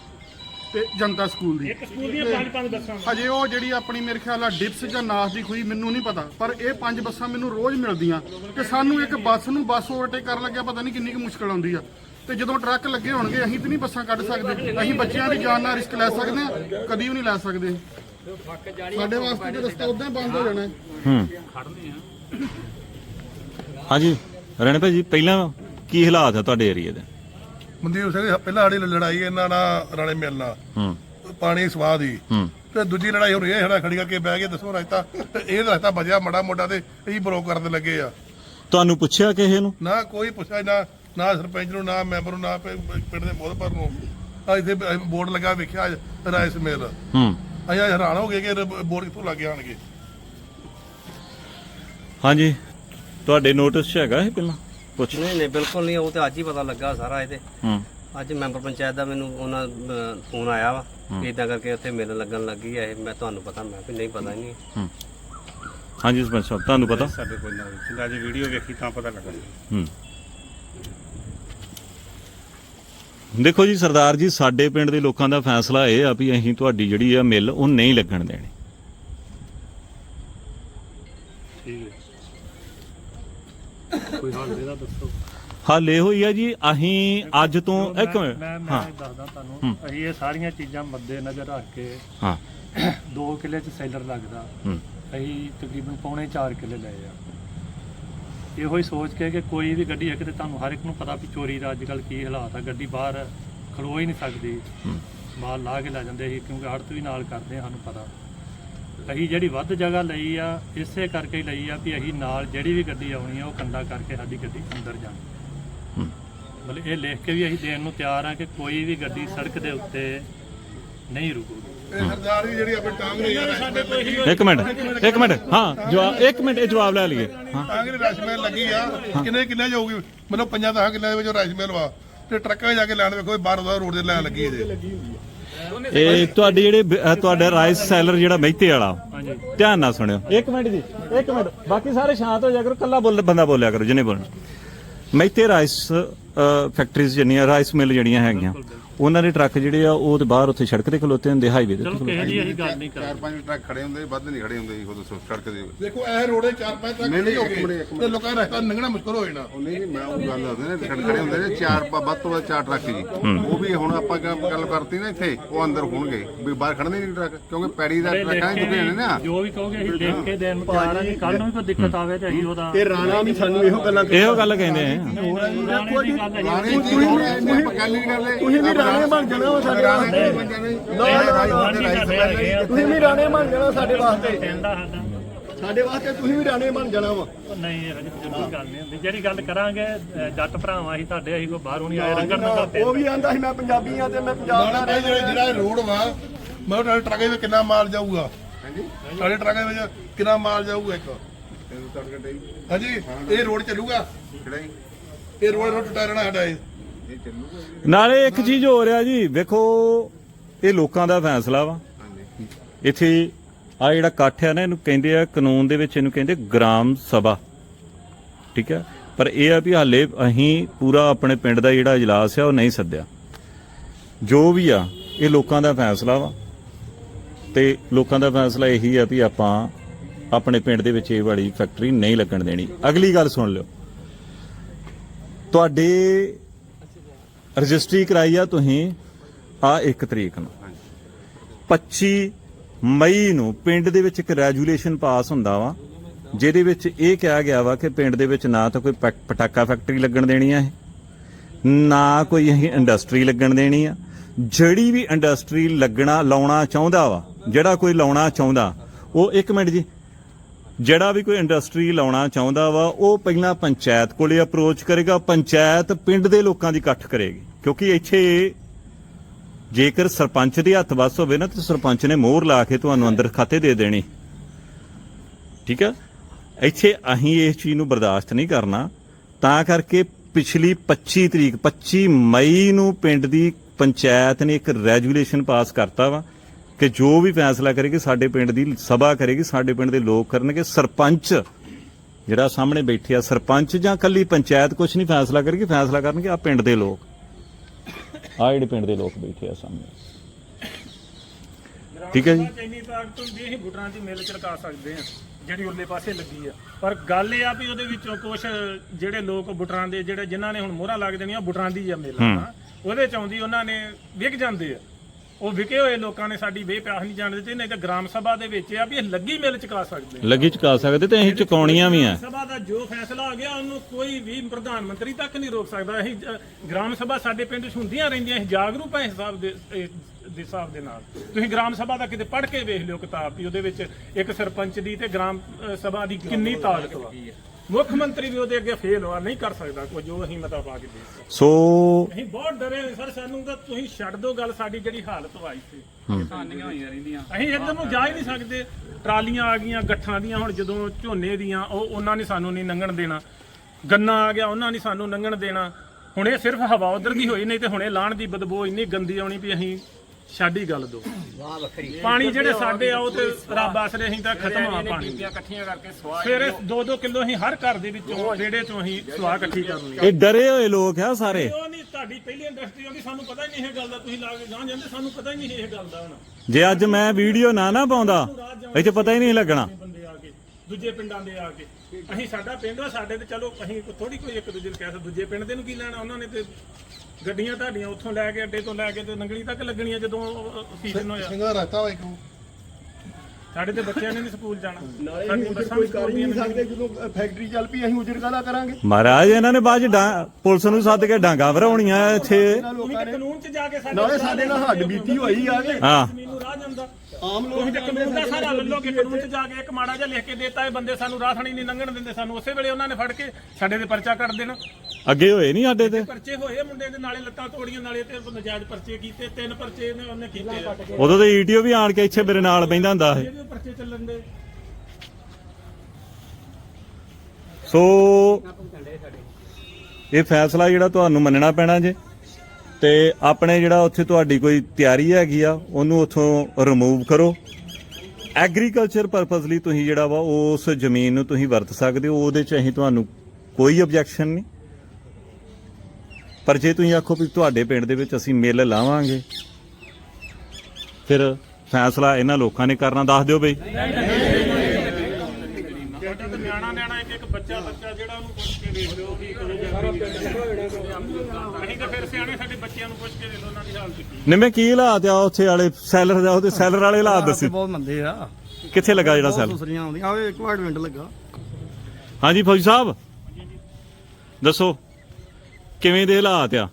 ਤੇ ਜਨਤਾ ਸਕੂਲ ਦੀ। ਇੱਕ ਸਕੂਲ ਦੀਆਂ ਪੰਜ ਪੰਜ ਬੱਸਾਂ ਹਜੇ ਉਹ ਜਿਹੜੀ ਆਪਣੀ ਮੇਰੇ ਖਿਆਲ ਆ ਡਿਪਸ ਜਾਂ ਨਾਸ ਦੀ ਖੂਹੀ ਮੈਨੂੰ ਨਹੀਂ ਪਤਾ ਪਰ ਇਹ ਪੰਜ ਬੱਸਾਂ ਮੈਨੂੰ ਰੋਜ਼ ਮਿਲਦੀਆਂ ਤੇ ਸਾਨੂੰ ਇੱਕ ਬੱਸ ਨੂੰ ਬੱਸ ਓਵਰਟੇਕ ਕਰਨ ਲੱਗਿਆ ਪਤਾ ਨਹੀਂ ਕਿੰਨੀ ਕੁ ਮੁਸ਼ਕਲ ਆਉਂਦੀ ਆ। ਤੇ ਜਦੋਂ ਟਰੱਕ ਲੱਗੇ ਹੋਣਗੇ ਅਸੀਂ ਤੇ ਨਹੀਂ ਬੱਸਾਂ ਕੱਢ ਸਕਦੇ। ਅਸੀਂ ਬੱਚਿਆਂ ਦੀ ਜਾਨ ਨਾਲ ਰਿਸਕ ਲੈ ਸਕਦੇ ਆ ਕਦੀ ਵੀ ਨਹੀਂ ਲੈ ਸਕਦੇ। ਸਾਡੇ ਵਾਸਤੇ ਤੇ ਰਸਤਾ ਉਦਾਂ ਹੀ ਬੰਦ ਹੋ ਜਾਣਾ। ਹੈ। ਹਾਂਜੀ। ਰਣ ਭਾਈ ਜੀ ਪਹਿਲਾਂ ਕੀ ਹਾਲਾਤ ਆ ਤੁਹਾਡੇ ਏਰੀਆ ਦੇ? ਮਨਦੀਪ ਸਿੰਘ ਪਹਿਲਾਂ ਸਾਡੀ ਲੜਾਈ ਇਹਨਾਂ ਨਾਲ ਰਾਲੇ ਮਿਲਣਾ ਹੂੰ। ਪਾਣੀ ਸਵਾਦ ਹੀ। ਤੇ ਦੂਜੀ ਲੜਾਈ ਹੋ ਰਹੀ ਹੈ ਸਾਡਾ ਖੜੀ ਕਰਕੇ ਬਹਿ ਕੇ ਦੱਸੋ ਰਸਤਾ ਇਹ ਰਸਤਾ ਬਜਿਆ ਮੜਾ ਮੋਟਾ ਤੇ ਇਹ ਬਰੋ ਕਰਨ ਲੱਗੇ ਆ। ਤੁਹਾਨੂੰ ਪੁੱਛਿਆ ਕਿਸੇ ਨੂੰ? ਨਾ ਕੋਈ ਪੁੱਛਿਆ ਨਾ ਨਾ ਸਰਪੰਚ ਨੂੰ ਨਾ ਮੈਂਬਰ ਨੂੰ ਨਾ ਪਿੰਡ ਦੇ ਮੋਹਤਪਰ ਨੂੰ। ਆ ਇੱਥੇ ਬੋਰਡ ਲੱਗਾ ਵੇਖਿਆ ਅੱਜ ਰਾਈਸ ਮਿਲ ਹੂੰ। ਅੱਜ ਹੈਰਾਨ ਹੋ ਗਏ ਕਿ ਬੋਰਡ ਕਿੱਥੋਂ ਲੱਗ ਆਣਗੇ ਹਾਂਜੀ। ਤੁਹਾਡੇ ਨੋਟਿਸ 'ਚ ਹੈਗਾ ਇਹ ਪਹਿਲਾਂ? ਪੁੱਛ ਨਹੀਂ ਨਹੀਂ ਬਿਲਕੁਲ ਨਹੀਂ ਉਹ ਤੇ ਅੱਜ ਹੀ ਪਤਾ ਲੱਗਾ ਸਾਰਾ ਇਹਦੇ ਹੂੰ। ਅੱਜ ਮੈਂਬਰ ਪੰਚਾਇਤ ਦਾ ਮੈਨੂੰ ਉਹਨਾਂ ਫੋਨ ਆਇਆ ਵਾ ਇਦਾਂ ਕਰਕੇ ਉੱਥੇ ਮਿਲਣ ਲੱਗਣ ਲੱਗੀ ਆ ਇਹ। ਮੈਂ ਤੁਹਾਨੂੰ ਪਤਾ ਮੈਂ ਵੀ ਨਹੀਂ ਪਤਾ ਹੀ ਨਹੀਂ। ਹੂੰ। ਹਾਂਜੀ ਸਰਪੰਚ ਸਾਹਿਬ ਤੁਹਾਨੂੰ ਪਤਾ? ਸਾਡੇ ਕੋਲ ਨਾ ਜਿੰਦਾ ਜੀ ਵੀਡੀਓ ਵੇਖੀ ਤਾਂ ਪਤਾ ਲੱਗਾ। ਹੂੰ। ਦੇਖੋ ਜੀ ਸਰਦਾਰ ਜੀ ਸਾਡੇ ਪਿੰਡ ਦੇ ਲੋਕਾਂ ਦਾ ਫੈਸਲਾ ਇਹ ਆ ਵੀ ਅਸੀਂ ਤੁਹਾਡੀ ਜਿਹੜੀ ਆ ਮਿੱਲ ਉਹ ਨਹੀਂ ਲੱਗਣ ਦੇਣੀ। ਕੋਈ ਹਾਲ ਇਹਦਾ ਦੱਸੋ। ਹੱਲ ਇਹ ਹੋਈ ਆ ਜੀ ਅਸੀਂ ਅੱਜ ਤੋਂ ਇੱਕ ਮੈਂ ਮਿੰਟ। ਮੈਂ ਹਾਂ। ਦੱਸਦਾ ਤੁਹਾਨੂੰ ਅਸੀਂ ਇਹ ਸਾਰੀਆਂ ਚੀਜ਼ਾਂ ਮੱਦੇ ਨਜ਼ਰ ਰੱਖ ਕੇ ਹਾਂ। 2 ਕਿੱਲੇ ਚ ਸੈਲਰ ਲੱਗਦਾ। ਹੂੰ। ਅਸੀਂ ਤਕਰੀਬਨ ਪੌਣੇ 4 ਕਿੱਲੇ ਲਏ ਆ। ਇਹੋ ਹੀ ਸੋਚ ਕੇ ਕਿ ਕੋਈ ਵੀ ਗੱਡੀ ਇੱਕ ਤੇ ਤੁਹਾਨੂੰ ਹਰ ਇੱਕ ਨੂੰ ਪਤਾ ਵੀ ਚੋਰੀ ਦਾ ਅੱਜ ਕੱਲ ਕੀ ਹਾਲਾਤ ਆ। ਗੱਡੀ ਬਾਹਰ ਖੜੋ ਹੀ ਨਹੀਂ ਸਕਦੀ। ਮਾਲ ਲਾ ਕੇ ਲੈ ਜਾਂਦੇ ਸੀ ਕਿਉਂਕਿ ਆੜਤ ਵੀ ਨਾਲ ਕਰਦੇ ਆ ਸਾਨੂੰ ਪਤਾ। ਅਸੀਂ ਜਿਹੜੀ ਵੱਧ ਜਗ੍ਹਾ ਲਈ ਆ ਇਸੇ ਕਰਕੇ ਲਈ ਆ ਵੀ ਅਸੀਂ ਨਾਲ ਜਿਹੜੀ ਵੀ ਗੱਡੀ ਆਉਣੀ ਆ ਉਹ ਕੰਡਾ ਕਰਕੇ ਸਾਡੀ ਗੱਡੀ ਅੰਦਰ ਜਾਣੀ। ਮਤਲਬ ਇਹ ਲਿਖ ਕੇ ਵੀ ਅਸੀਂ ਦੇਣ ਨੂੰ ਤਿਆਰ ਆ ਕਿ ਕੋਈ ਵੀ ਗੱਡੀ ਸੜਕ ਦੇ ਉੱਤੇ ਨਹੀਂ ਰੁਕੂਗੀ। ਇਹ ਸਰਦਾਰ ਜੀ ਜਿਹੜੀ ਆਪਣੀ ਟਾਂਗ ਰਹੀ ਹੈ ਇੱਕ ਮਿੰਟ ਇੱਕ ਮਿੰਟ। ਹਾਂ ਜਵਾਬ ਇੱਕ ਮਿੰਟ ਇਹ ਜਵਾਬ ਲੈ ਲਈਏ। ਹਾਂ। ਟਾਂਗ ਦੀ ਰਾਈਸ ਮਿਲ ਲੱਗੀ ਆ। ਕਿੰਨੇ ਕਿੰਨੇ ਜਾਊਗੀ? ਮਤਲਬ ਪੰਜਾਂ ਦਸਾਂ ਕਿੱਲਿਆਂ ਦੇ ਵਿੱਚ ਰਾਈਸ ਮਿਲ ਵਾ ਤੇ ਟਰੱਕਾਂ 'ਚ ਜਾ ਕੇ ਲੈਣ ਵੇਖੋ ਬਾਹਰ ਰੋਡ ਦੇ ਲੈਣ ਲੱਗੀ ਇਹਦੇ। ਇਹ ਤੁਹਾਡੇ ਜਿਹੜੇ ਬ- ਅਹ ਤੁਹਾਡਾ ਰਾਈਸ ਸੈਲਰ ਜਿਹੜਾ ਮਹਿਤੇ ਵਾਲਾ ਧਿਆਨ ਨਾਲ ਸੁਣਿਓ। ਇੱਕ ਮਿੰਟ ਜੀ ਇੱਕ ਮਿੰਟ। ਬਾਕੀ ਸਾਰੇ ਸ਼ਾਂਤ ਹੋ ਜਾ ਕਰੋ ਕੱਲਾ ਬੋਲ ਬੰਦਾ ਬੋਲਿਆ ਕਰੋ ਜਿਹਨੇ ਬੋਲਣਾ। ਮਹਿਤੇ ਰਾਈਸ ਫੈਕਟਰੀਜ਼ ਜਿਹੜੀਆਂ ਰਾਈਸ ਮਿਲ ਜਿਹੜੀਆਂ ਹੈਗੀਆਂ ਉਹਨਾਂ ਦੇ ਟਰੱਕ ਜਿਹੜੇ ਆ ਉਹ ਤੇ ਬਾਹਰ ਉੱਥੇ ਸੜਕ ਤੇ ਖਲੋਤੇ ਹੁੰਦੇ ਹਾਈਵੇ ਦੇ ਉੱਤੇ ਚਲੋ ਕਿਸੇ ਦੀ ਅਸੀਂ ਗੱਲ ਨਹੀਂ ਚਾਰ ਪੰਜ ਟਰੱਕ ਖੜੇ ਹੁੰਦੇ ਵੱਧ ਨਹੀਂ ਖੜੇ ਹੁੰਦੇ ਜੀ ਉਹ ਦੱਸੋ ਸੜਕ ਦੇ। ਦੇਖੋ ਇਹ ਰੋਡੇ ਚਾਰ ਪੰਜ ਤੱਕ ਨਹੀਂ, ਨਹੀਂ, ਇੱਕ ਮਿੰਟ, ਇੱਕ ਮਿੰਟ। ਤੇ ਲੋਕਾਂ ਦਾ ਰਸਤਾ ਲੰਘਣਾ ਮੁਸ਼ਕਲ ਹੋ ਜਾਣਾ। ਉਹ ਨਹੀਂ ਨਹੀਂ ਮੈਂ ਉਹ ਗੱਲ ਦੱਸਦੇ ਨੇ ਖੜੇ ਖੜੇ ਹੁੰਦੇ ਨੇ ਚਾਰ ਵੱਧ ਤੋਂ ਵੱਧ ਚਾਰ ਟਰੱਕ ਜੀ। ਉਹ ਵੀ ਹੁਣ ਆਪਾਂ ਗੱਲ ਕਰਤੀ ਨਾ ਇੱਥੇ ਉਹ ਅੰਦਰ ਹੋਣਗੇ ਵੀ ਬਾਹਰ ਖੜਨੇ ਨਹੀਂ ਟਰੱਕ ਕਿਉਂਕਿ ਪੈੜੀ ਦਾ ਟਰੱਕਾਂ ਕੇ ਹੀ ਦੁਕਾਨ ਨੇ ਨਾ। ਜੋ ਵੀ ਕਹੋਗੇ ਅਸੀਂ ਲਿਖ ਕੇ ਦੇਣ ਆ ਕਿ ਕੱਲ ਨੂੰ ਵੀ ਕੋਈ ਦਿੱਕਤ ਆਵੇ ਤੇ ਅਸੀਂ ਉਹਦਾ ਤੇ ਰਾਣਾ ਵੀ ਸਾਨੂੰ ਇਹੋ ਗੱਲਾਂ ਇਹੋ ਗੱਲ ਕਹਿੰਦੇ ਆ। ਰਾਣੇ ਗੱਲ ਹੈ ਰਾਣੇ ਜੀ ਹੁਣ ਐਵੇਂ ਆਪਾਂ ਗੱਲ ਨਹੀਂ ਕਰਦੇ। ਤੁਸੀਂ ਵੀ ਰਾਣੇ ਬਣ ਜਾਣਾ ਵਾ ਸਾਡੇ ਵਾਸਤੇ। ਤੁਸੀਂ ਵੀ ਰਾਣੇ ਬਣ ਜਾਣਾ ਸਾਡੇ ਵਾਸਤੇ। ਕਹਿੰਦਾ ਸਾਡਾ ਸਾਡੇ ਵਾਸਤੇ ਤੁਸੀਂ ਵੀ ਰਾਣੇ ਬਣ ਜਾਣਾ ਵਾ। ਉਹ ਨਹੀਂ ਇਹੋ ਜਿਹੀ ਕੋਈ ਗੱਲ ਨਹੀਂ ਹੁੰਦੀ। ਜਿਹੜੀ ਗੱਲ ਕਰਾਂਗੇ ਅਹ ਜੱਟ ਭਰਾਵਾਂ ਅਸੀਂ ਤੁਹਾਡੇ ਅਸੀਂ ਕੋਈ ਬਾਹਰੋਂ ਨਹੀਂ ਆਏ ਰੰਗਰ ਨੰਗਰ ਤੇ ਉਹ ਵੀ ਆਂਦਾ ਸੀ ਮੈਂ ਪੰਜਾਬੀ ਆ ਤੇ ਮੈਂ ਪੰਜਾਬ ਦਾ ਨਾਲੇ ਜਿਹੜਾ ਜਿਹੜਾ ਇਹ ਰੋਡ ਵਾ ਮੈਂ ਉਹ ਟਰੱਕਾਂ ਦੇ ਵਿੱਚ ਕਿੰਨਾ ਮਾਲ ਜਾਊਗਾ? ਹਾਂਜੀ? ਸਾਡੇ ਟਰੱਕਾਂ ਦੇ ਵਿੱਚ ਕਿੰਨਾ ਮਾਲ ਜਾਊਗਾ ਇੱਕ? ਹਾਂਜੀ ਇਹ ਰੋਡ ਚੱਲੂਗਾ? ਇਹ ਰੋਡ ਰੋਡ ਟੁੱਟਾ ਰਹਿਣਾ ਸਾਡਾ ਇਹ। ਨਾਲੇ ਇੱਕ ਚੀਜ਼ ਹੋ ਰਿਹਾ ਜੀ, ਵੇਖੋ, ਇਹ ਲੋਕਾਂ ਦਾ ਫੈਸਲਾ ਵਾ। ਇੱਥੇ ਆ ਜਿਹੜਾ ਇਕੱਠ ਆ ਨਾ, ਇਹਨੂੰ ਕਹਿੰਦੇ ਆ, ਕਾਨੂੰਨ ਦੇ ਵਿੱਚ ਇਹਨੂੰ ਕਹਿੰਦੇ ਗ੍ਰਾਮ ਸਭਾ। ਠੀਕ ਹੈ ਪਰ ਇਹ ਆ ਵੀ ਹਾਲੇ ਅਸੀਂ ਪੂਰਾ ਆਪਣੇ ਪਿੰਡ ਦਾ ਜਿਹੜਾ ਇਜਲਾਸ ਆ, ਉਹ ਨਹੀਂ ਸੱਦਿਆ। ਜੋ ਵੀ ਆ, ਇਹ ਲੋਕਾਂ ਦਾ ਫੈਸਲਾ ਵਾ। ਤੇ ਲੋਕਾਂ ਦਾ ਫੈਸਲਾ ਇਹੀ ਆ ਵੀ ਆਪਾਂ ਆਪਣੇ ਪਿੰਡ ਦੇ ਵਿੱਚ ਇਹ ਵਾਲੀ ਫੈਕਟਰੀ ਨਹੀਂ ਲੱਗਣ ਦੇਣੀ। ਅਗਲੀ ਗੱਲ ਸੁਣ ਲਿਓ। ਤੁਹਾਡੇ ਰਜਿਸਟਰੀ ਕਰਾਈ ਆ ਤੁਸੀਂ ਆ 1 ਤਰੀਕ ਨੂੰ। 25 ਮਈ ਨੂੰ ਪਿੰਡ ਦੇ ਵਿੱਚ ਇੱਕ ਰੈਜੂਲੇਸ਼ਨ ਪਾਸ ਹੁੰਦਾ ਵਾ, ਜਿਹਦੇ ਵਿੱਚ ਇਹ ਕਿਹਾ ਗਿਆ ਵਾ ਕਿ ਪਿੰਡ ਦੇ ਵਿੱਚ ਨਾ ਤਾਂ ਕੋਈ ਪਟਾਕਾ ਫੈਕਟਰੀ ਲੱਗਣ ਦੇਣੀ ਆ ਇਹ, ਨਾ ਕੋਈ ਅਸੀਂ ਇੰਡਸਟਰੀ ਲੱਗਣ ਦੇਣੀ ਆ। ਜਿਹੜੀ ਵੀ ਇੰਡਸਟਰੀ ਲੱਗਣਾ, ਲਾਉਣਾ ਚਾਹੁੰਦਾ ਵਾ, ਜਿਹੜਾ ਕੋਈ ਲਾਉਣਾ ਚਾਹੁੰਦਾ, ਉਹ ਇੱਕ ਮਿੰਟ ਜੀ, ਜਿਹੜਾ ਵੀ ਕੋਈ ਇੰਡਸਟਰੀ ਲਾਉਣਾ ਚਾਹੁੰਦਾ ਵਾ, ਉਹ ਪਹਿਲਾਂ ਪੰਚਾਇਤ ਕੋਲੇ ਅਪਰੋਚ ਕਰੇਗਾ, ਪੰਚਾਇਤ ਪਿੰਡ ਦੇ ਲੋਕਾਂ ਦੀ ਇਕੱਠ ਕਰੇਗੀ। ਕਿਉਂਕਿ ਇੱਥੇ ਜੇਕਰ ਸਰਪੰਚ ਦੇ ਹੱਥ ਵੱਸ ਹੋਵੇ ਨਾ, ਤੇ ਸਰਪੰਚ ਨੇ ਮੋਹਰ ਲਾ ਕੇ ਤੁਹਾਨੂੰ ਅੰਦਰ ਖਾਤੇ ਦੇ ਦੇਣੀ। ਠੀਕ ਹੈ ਇੱਥੇ ਅਸੀਂ ਇਸ ਚੀਜ਼ ਨੂੰ ਬਰਦਾਸ਼ਤ ਨਹੀਂ ਕਰਨਾ। ਤਾਂ ਕਰਕੇ ਪਿਛਲੀ 25 ਤਰੀਕ 25 ਮਈ ਨੂੰ ਪਿੰਡ ਦੀ ਪੰਚਾਇਤ ਨੇ ਇੱਕ ਰੈਜੂਲੇਸ਼ਨ ਪਾਸ ਕਰਤਾ ਵਾ ਕਿ ਜੋ ਵੀ ਫੈਸਲਾ ਕਰੇਗੀ ਸਾਡੇ ਪਿੰਡ ਦੀ ਸਭਾ ਕਰੇਗੀ, ਸਾਡੇ ਪਿੰਡ ਦੇ ਲੋਕ ਕਰਨਗੇ। ਸਰਪੰਚ ਜਿਹੜਾ ਸਾਹਮਣੇ ਬੈਠੇ ਆ, ਸਰਪੰਚ ਜਾਂ ਕੱਲੀ ਪੰਚਾਇਤ ਕੁਝ ਨਹੀਂ ਫੈਸਲਾ ਕਰੇਗੀ, ਫੈਸਲਾ ਕਰਨਗੇ ਆ ਪਿੰਡ ਦੇ ਲੋਕ। ਆ ਜਿਹੜੇ ਪਿੰਡ ਦੇ ਲੋਕ ਬੈਠੇ ਆ ਸਾਹਮਣੇ। ਠੀਕ ਹੈ ਜੀ। ਇੰਨੀ ਤਾਕਤ ਹੁੰਦੀ ਅਸੀਂ ਬੁਟਰਾਂ ਦੀ ਮਿਲ ਚੜਕਾ ਸਕਦੇ ਆ ਜਿਹੜੀ ਉਰਲੇ ਪਾਸੇ ਲੱਗੀ ਆ। ਪਰ ਗੱਲ ਇਹ ਆ ਵੀ ਉਹਦੇ ਵਿੱਚੋਂ ਕੁਝ ਜਿਹੜੇ ਲੋਕ ਬੁਟਰਾਂ ਦੇ ਜਿਹੜੇ ਜਿਨ੍ਹਾਂ ਨੇ ਹੁਣ ਮੋਹਰਾਂ ਲੱਗ ਦੇਣੀਆਂ ਬੁਟਰਾਂ ਦੀ ਆ ਮਿਲ ਉਹਦੇ ਚ ਆਉਂਦੀ ਉਹਨਾਂ ਨੇ ਵਿਕ ਜਾਂਦੇ ਆ। ਉਹ ਵਿਕੇ ਹੋਏ ਲੋਕਾਂ ਨੇ ਸਾਡੀ ਬੇਪਿਆਸ ਨਹੀਂ ਜਾਣ ਦਿੱਤੀ ਨਹੀਂ ਤਾਂ ਗ੍ਰਾਮ ਸਭਾ ਦੇ ਵਿੱਚ ਆ ਵੀ ਇਹ ਲੱਗੀ ਮਿਲ ਚੁਕਾ ਸਕਦੇ ਆ ਲੱਗੀ ਚੁਕਾ ਸਕਦੇ ਤੇ ਅਸੀਂ ਚੁਕਾਉਣੀਆਂ ਵੀ ਆ। ਸਭਾ ਦਾ ਜੋ ਫੈਸਲਾ ਆ ਗਿਆ ਉਹਨੂੰ ਕੋਈ ਵੀ ਪ੍ਰਧਾਨ ਮੰਤਰੀ ਤੱਕ ਨਹੀਂ ਰੋਕ ਸਕਦਾ। ਅਸੀਂ ਅ, ਗ੍ਰਾਮ ਸਭਾ ਸਾਡੇ ਪਿੰਡ 'ਚ ਹੁੰਦੀਆਂ ਰਹਿੰਦੀਆਂ ਅਸੀਂ ਜਾਗਰੂਕ ਹਾਂ ਇਸ ਹਿਸਾਬ ਦੇ ਇਸ ਦੇ ਹਿਸਾਬ ਦੇ ਨਾਲ। ਤੁਸੀਂ ਗ੍ਰਾਮ ਸਭਾ ਦਾ ਕਿਤੇ ਪੜ੍ਹ ਕੇ ਵੇਖ ਲਿਓ ਕਿਤਾਬ ਵੀ ਉਹਦੇ ਵਿੱਚ ਇੱਕ ਸਰਪੰਚ ਦੀ ਤੇ ਗ੍ਰਾਮ ਅ, ਸਭਾ ਦੀ ਕਿੰਨੀ ਤਾਕਤ ਵਾ। ਮੁੱਖ ਮੰਤਰੀ ਵੀ ਉਹਦੇ ਅੱਗੇ ਫੇਲ ਹੋਆ ਨਹੀਂ ਕਰ ਸਕਦਾ ਕੋਈ ਜੋ ਅਸੀਂ ਮਤਾ ਪਾ ਕੇ ਦੇ ਸਕਦੇ ਸੋ ਅਸੀਂ ਬਹੁਤ ਡਰੇ ਹੋਏ ਸਰ ਸਾਨੂੰ ਤਾਂ ਤੁਸੀਂ ਛੱਡ ਦਿਓ ਗੱਲ ਸਾਡੀ ਜਿਹੜੀ ਹਾਲਤ ਵਾਈ ਸੀ। ਸਾਨੀਆਂ ਹੋਈਆਂ ਰਹਿੰਦੀਆਂ। ਅਸੀਂ ਇੱਧਰ ਨੂੰ ਜਾ ਹੀ ਨਹੀਂ ਸਕਦੇ। ਟਰਾਲੀਆਂ ਆ ਗਈਆਂ ਗੱਠਾਂ ਦੀਆਂ ਹੁਣ ਜਦੋਂ ਝੋਨੇ ਦੀਆਂ ਉਹ ਉਹਨਾਂ ਨੇ ਸਾਨੂੰ ਨਹੀਂ ਲੰਘਣ ਦੇਣਾ। ਗੰਨਾ ਆ ਗਿਆ ਉਹਨਾਂ ਨੇ ਸਾਨੂੰ ਲੰਘਣ ਦੇਣਾ। ਹੁਣ ਇਹ ਸਿਰਫ ਹਵਾ ਉਧਰ ਦੀ ਹੋਈ ਨਹੀਂ ਤੇ ਹੁਣੇ ਲਾਣ ਦੀ ਬਦਬੂ ਇੰਨੀ ਗੰਦੀ ਆਉਣੀ ਵੀ ਅਸੀਂ ਛੱਡ ਹੀ ਗੱਲ ਦੋ। ਪਾਣੀ ਜਿਹੜੇ ਸਾਡੇ ਆ ਉਹ ਤੇ ਰੱਬ ਆਸਰੇ ਅਸੀਂ ਤਾਂ ਖਤਮ ਆ ਪਾਣੀ। ਇਕੱਠੀਆਂ ਕਰਕੇ ਸਵਾਹ ਸਵੇਰੇ 2-2 ਕਿਲੋ ਅਸੀਂ ਹਰ ਘਰ ਦੇ ਵਿੱਚੋਂ ਵਿਹੜੇ ਚੋਂ ਅਸੀਂ ਸਵਾਹ ਇਕੱਠੀ ਕਰਨੀ ਇਹ ਡਰੇ ਹੋਏ ਲੋਕ ਆ ਸਾਰੇ। ਉਹ ਨਹੀਂ ਤੁਹਾਡੀ ਪਹਿਲੀ ਇੰਡਸਟਰੀ ਆਉਂਦੀ ਸਾਨੂੰ ਪਤਾ ਹੀ ਨਹੀਂ ਇਹ ਗੱਲ ਦਾ। ਤੁਸੀਂ ਲਾ ਕੇ ਗਾਂ ਜਾਂਦੇ ਸਾਨੂੰ ਪਤਾ ਹੀ ਨਹੀਂ ਇਹ ਗੱਲ ਦਾ ਹੁਣ। ਜੇ ਅੱਜ ਮੈਂ ਵੀਡੀਓ ਨਾ ਨਾ ਪਾਉਂਦਾ ਇਹ ਚ ਪਤਾ ਹੀ ਨਹੀਂ ਲੱਗਣਾ। ਬੰਦੇ ਆ ਕੇ ਦੂਜੇ ਪਿੰਡਾਂ ਦੇ ਆ ਕੇ। ਅਸੀਂ ਸਾਡਾ ਪਿੰਡ ਆ ਸਾਡੇ ਤੇ ਚਲੋ ਅਸੀਂ ਥੋੜੀ ਕੋਈ ਇੱਕ ਦੂਜੇ ਨੂੰ ਕਹਿ ਸਕਦੇ। ਦੂਜੇ ਪਿੰਡ ਦੇ ਨੂੰ ਕੀ ਲੈਣਾ ਉਹਨਾਂ ਨੇ ਤੇ ਗੱਡੀਆਂ ਤੁਹਾਡੀਆਂ ਉੱਥੋਂ ਲੈ ਕੇ ਅੱਡੇ ਤੋਂ ਲੈ ਕੇ ਤੇ ਨੰਗਲੀ ਤੱਕ ਲੱਗਣੀਆਂ ਜਦੋਂ ਸੀਜ਼ਨ ਹੋਇਆ। ਸਿੰਘਾ ਰਹਤਾ ਵਾ ਇੱਕ ਸਾਡੇ ਤੇ ਬੱਚਿਆਂ ਨੇ ਨਹੀਂ ਸਕੂਲ ਜਾਣਾ। ਸਾਡੀਆਂ ਬੱਸਾਂ ਵੀ ਕਰ ਨਹੀਂ ਸਕਦੇ ਜਦੋਂ ਫੈਕਟਰੀ ਚੱਲ ਪਈ ਅਸੀਂ ਉਜਰ ਕਾਲਾ ਕਰਾਂਗੇ। ਮਹਾਰਾਜ ਇਹਨਾਂ ਨੇ ਬਾਅਦ ਚ ਡਾਂ- ਪੁਲਿਸ ਨੂੰ ਸੱਦ ਕੇ ਡਾਂਗਾ ਭਰਾਉਣੀਆਂ ਇੱਥੇ। ਇਹਨਾਂ ਤੁਸੀਂ ਲੋਕਾਂ ਤੇ ਨੇ ਕਾਨੂੰਨ 'ਚ ਜਾ ਕੇ ਸਾਡੇ ਨਾਲੇ ਸਾਡੇ ਨਾਲ ਹੱਡ ਬੀਤੀ ਹੋਈ ਆ ਕਿ ਹਾਂ। ਜ਼ਮੀਨ ਨੂੰ ਰਾਹ ਜਾਂਦਾ ਆਮ ਲੋਕ ਤੁਸੀਂ ਤੇ ਕਾਨੂੰਨ ਦਾ ਸਾਰਾ ਲੱਲੋ ਕਿ ਕਾਨੂੰਨ 'ਚ ਜਾ ਕੇ ਇੱਕ ਮਾੜਾ ਜਿਹਾ ਲਿਖ ਕੇ ਦੇਤਾ ਇਹ ਬੰਦੇ ਸਾਨੂੰ ਰਾਹ ਥਣੀ ਨਹੀਂ ਲੰਘਣ ਦਿੰਦੇ ਸਾਨੂੰ ਉਸੇ ਵੇਲੇ ਉਹਨਾਂ ਨੇ ਫੜ ਕੇ ਸਾਡੇ ਤੇ ਪਰਚਾ ਕੱਢ ਦੇਣਾ। ਅੱਗੇ ਹੋਏ ਨਹੀਂ ਸਾਡੇ ਤੇ? ਪਰਚੇ ਹੋਏ ਮੁੰਡੇ ਦੇ ਨਾਲੇ ਲੱਤਾਂ ਤੋੜੀਆਂ ਨਾਲੇ ਤੇ ਨਜਾਇਜ਼ ਪਰਚੇ ਕੀਤੇ ਤਿੰਨ ਪਰਚੇ ਨੇ ਉਹਨੇ ਕੀਤੇ ਉਦੋਂ ਤੇ ਈਟੀਓ ਵੀ ਆਣ ਕੇ ਇੱਥੇ ਮੇਰੇ ਨਾਲ ਬੈਂਦਾ ਹੁੰਦਾ ਸੀ। ਇਹਦੇ ਪਰਚੇ ਚੱਲਣ ਦੇ। ਸੋ ਇਹ ਫੈਸਲਾ ਜਿਹੜਾ ਤੁਹਾਨੂੰ ਮੰਨਣਾ ਪੈਣਾ ਜੇ ਤੇ ਆਪਣੇ ਜਿਹੜਾ ਉੱਥੇ ਤੁਹਾਡੀ ਕੋਈ ਤਿਆਰੀ ਹੈਗੀ ਆ ਉਹਨੂੰ ਉੱਥੋਂ ਰਿਮੂਵ ਕਰੋ। ਐਗਰੀਕਲਚਰ ਪਰਪਸ ਲਈ ਤੁਸੀਂ ਜਿਹੜਾ ਵਾ ਉਸ ਜ਼ਮੀਨ ਨੂੰ ਤੁਸੀਂ ਵਰਤ ਸਕਦੇ ਹੋ ਉਹਦੇ ਚ ਅਸੀਂ ਤੁਹਾਨੂੰ ਕੋਈ ਆਬਜੈਕਸ਼ਨ ਨਹੀਂ। ਪਰ ਜੇ ਤੁਸੀਂ ਆਖੋ ਵੀ ਤੁਹਾਡੇ ਪਿੰਡ ਦੇ ਵਿੱਚ ਅਸੀਂ ਮਿੱਲ ਲਾਵਾਂਗੇ ਫਿਰ ਫੈਸਲਾ ਇਹਨਾਂ ਲੋਕਾਂ ਨੇ ਕਰਨਾ ਦੱਸ ਦਿਓ ਬਈ। ਨਿਆਣਾ ਨਿਆਣਾ ਇੱਕ ਇੱਕ ਬੱਚਾ ਬੱਚਾ ਜਿਹੜਾ ਉਹਨੂੰ ਪੁੱਛ ਕੇ ਦੇਖ ਲਿਓ ਕੀ ਕਰੂਗਾ ਅਸੀਂ ਤਾਂ ਫਿਰ ਸਿਆਣੇ ਸਾਡੇ ਬੱਚਿਆਂ ਨੂੰ ਪੁੱਛ ਕੇ ਦੇਖ ਲਓ ਉਹਨਾਂ ਦੀ ਹਾਲਤ ਕੀ ਨਿੰਮੇ ਕੀ ਹਾਲਾਤ ਆ ਉੱਥੇ ਵਾਲੇ? ਸੈਲਰ ਦਾ ਉਹਦੇ ਸੈਲਰ ਵਾਲੇ ਹਾਲਾਤ ਦੱਸੀ। ਬਹੁਤ ਮੰਦੇ ਆ। ਕਿੱਥੇ ਲੱਗਾ ਜਿਹੜਾ ਸੈਲਰ? ਸੁਸਰੀਆਂ ਆਉਂਦੀਆਂ। ਆਵੇ ਇੱਕ ਵਾਰ ਮਿੰਟ ਲੱਗਾ। ਹਾਂਜੀ ਫੌਜੀ ਸਾਹਿਬ। ਦੱਸੋ। ਕਿਵੇਂ ਦੇ ਹਾਲਾਤ ਆ?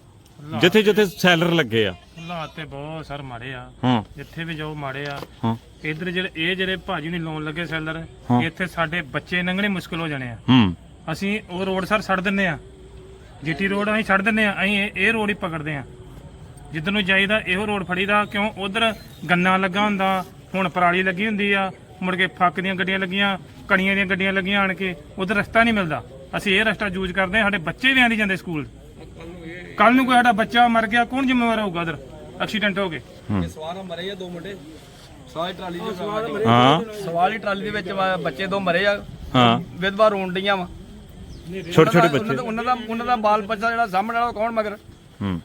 ਜਿੱਥੇ ਜਿੱਥੇ ਸੈਲਰ ਲੱਗੇ ਆ। ਹਾਲਾਤ ਤੇ ਬਹੁਤ ਸਰ ਮਾੜੇ ਆ। ਹਾਂ। ਜਿੱਥੇ ਵੀ ਜਾਓ ਮਾੜੇ ਆ। ਹਾਂ। ਇਧਰ ਜਿਹੜੇ ਇਹ ਜਿਹੜੇ ਭਾਜੀ ਨੇ ਲੋਨ ਲੱਗੇ ਸੈਲਰ ਹਾਂ। ਇੱਥੇ ਸਾਡੇ ਬੱਚੇ ਲੰਘਣੇ ਮੁਸ਼ਕਲ ਹੋ ਜਾਣੇ ਆ। ਹੂੰ। ਅਸੀਂ ਉਹ ਰੋਡ ਸਰ ਛੱਡ ਦਿੰਨੇ ਆ। ਜੀਟੀ ਰੋਡ ਅਸੀਂ ਛੱਡ ਦਿੰਨੇ ਆ। ਅਸੀਂ ਇਹ- ਇਹ ਰੋਡ ਹੀ ਪਕੜਦੇ ਆ। ਜਿੱਧਰ ਨੂੰ ਜਾਈਦਾ ਇਹੋ ਰੋਡ ਫੜੀਦਾ। ਕਿਉਂ? ਉਧਰ ਗੰਨਾ ਲੱਗਾ ਹੁੰਦਾ। ਹੁਣ ਪਰਾਲੀ ਲੱਗੀ ਹੁੰਦੀ ਆ। ਮੁੜ ਕੇ ਫੱਕ ਦੀਆਂ ਗੱਡੀਆਂ ਲੱਗੀਆਂ ਕਣੀਆਂ ਦੀਆਂ ਗੱਡੀਆਂ ਲੱਗੀਆਂ ਆਣ ਕੇ। ਉਧਰ ਰਸਤਾ ਨਹੀਂ ਮਿਲਦਾ। ਅਸੀਂ ਇਹ ਰਸਤਾ ਯੂਜ਼ ਕਰਦੇ ਆ। ਸਾਡੇ ਬੱਚੇ ਵੀ ਆਂਦੀ ਜਾਂਦੇ ਸਕੂਲ। ਕੱਲ ਨੂੰ ਕੋਈ ਸਾਡਾ ਬੱਚਾ ਮਰ ਗਿਆ ਕੌਣ ਜ਼ਿੰਮੇਵਾਰ ਹੋਊਗਾ ਉਧਰ? ਐਕਸੀਡੈਂਟ ਹੋ ਗਏ। ਸਵਾਰ ਮਰੇ ਆ ਦੋ ਮੁੰਡੇ। ਸਾਰੀ ਟਰਾਲੀ ਚ ਹਾਂ। ਸਵਾਲੀ ਟਰਾਲੀ ਦੇ ਵਿੱਚ ਬੱਚੇ ਦੋ ਮਰੇ ਆ। ਹਾਂ। ਵਿਧਵਾ ਰੋਣ ਡੀਆਂ ਵਾ। ਛੋਟੇ ਛੋਟੇ ਬੱਚੇ ਦਾ ਉਹਨਾਂ ਦਾ ਉਹਨਾਂ ਦਾ ਬਾਲ ਬੱਚਾ ਜਿਹੜਾ ਸਾਹਮਣੇ ਵਾਲਾ ਉਹ ਕੌਣ ਮਗਰ? ਹੂੰ।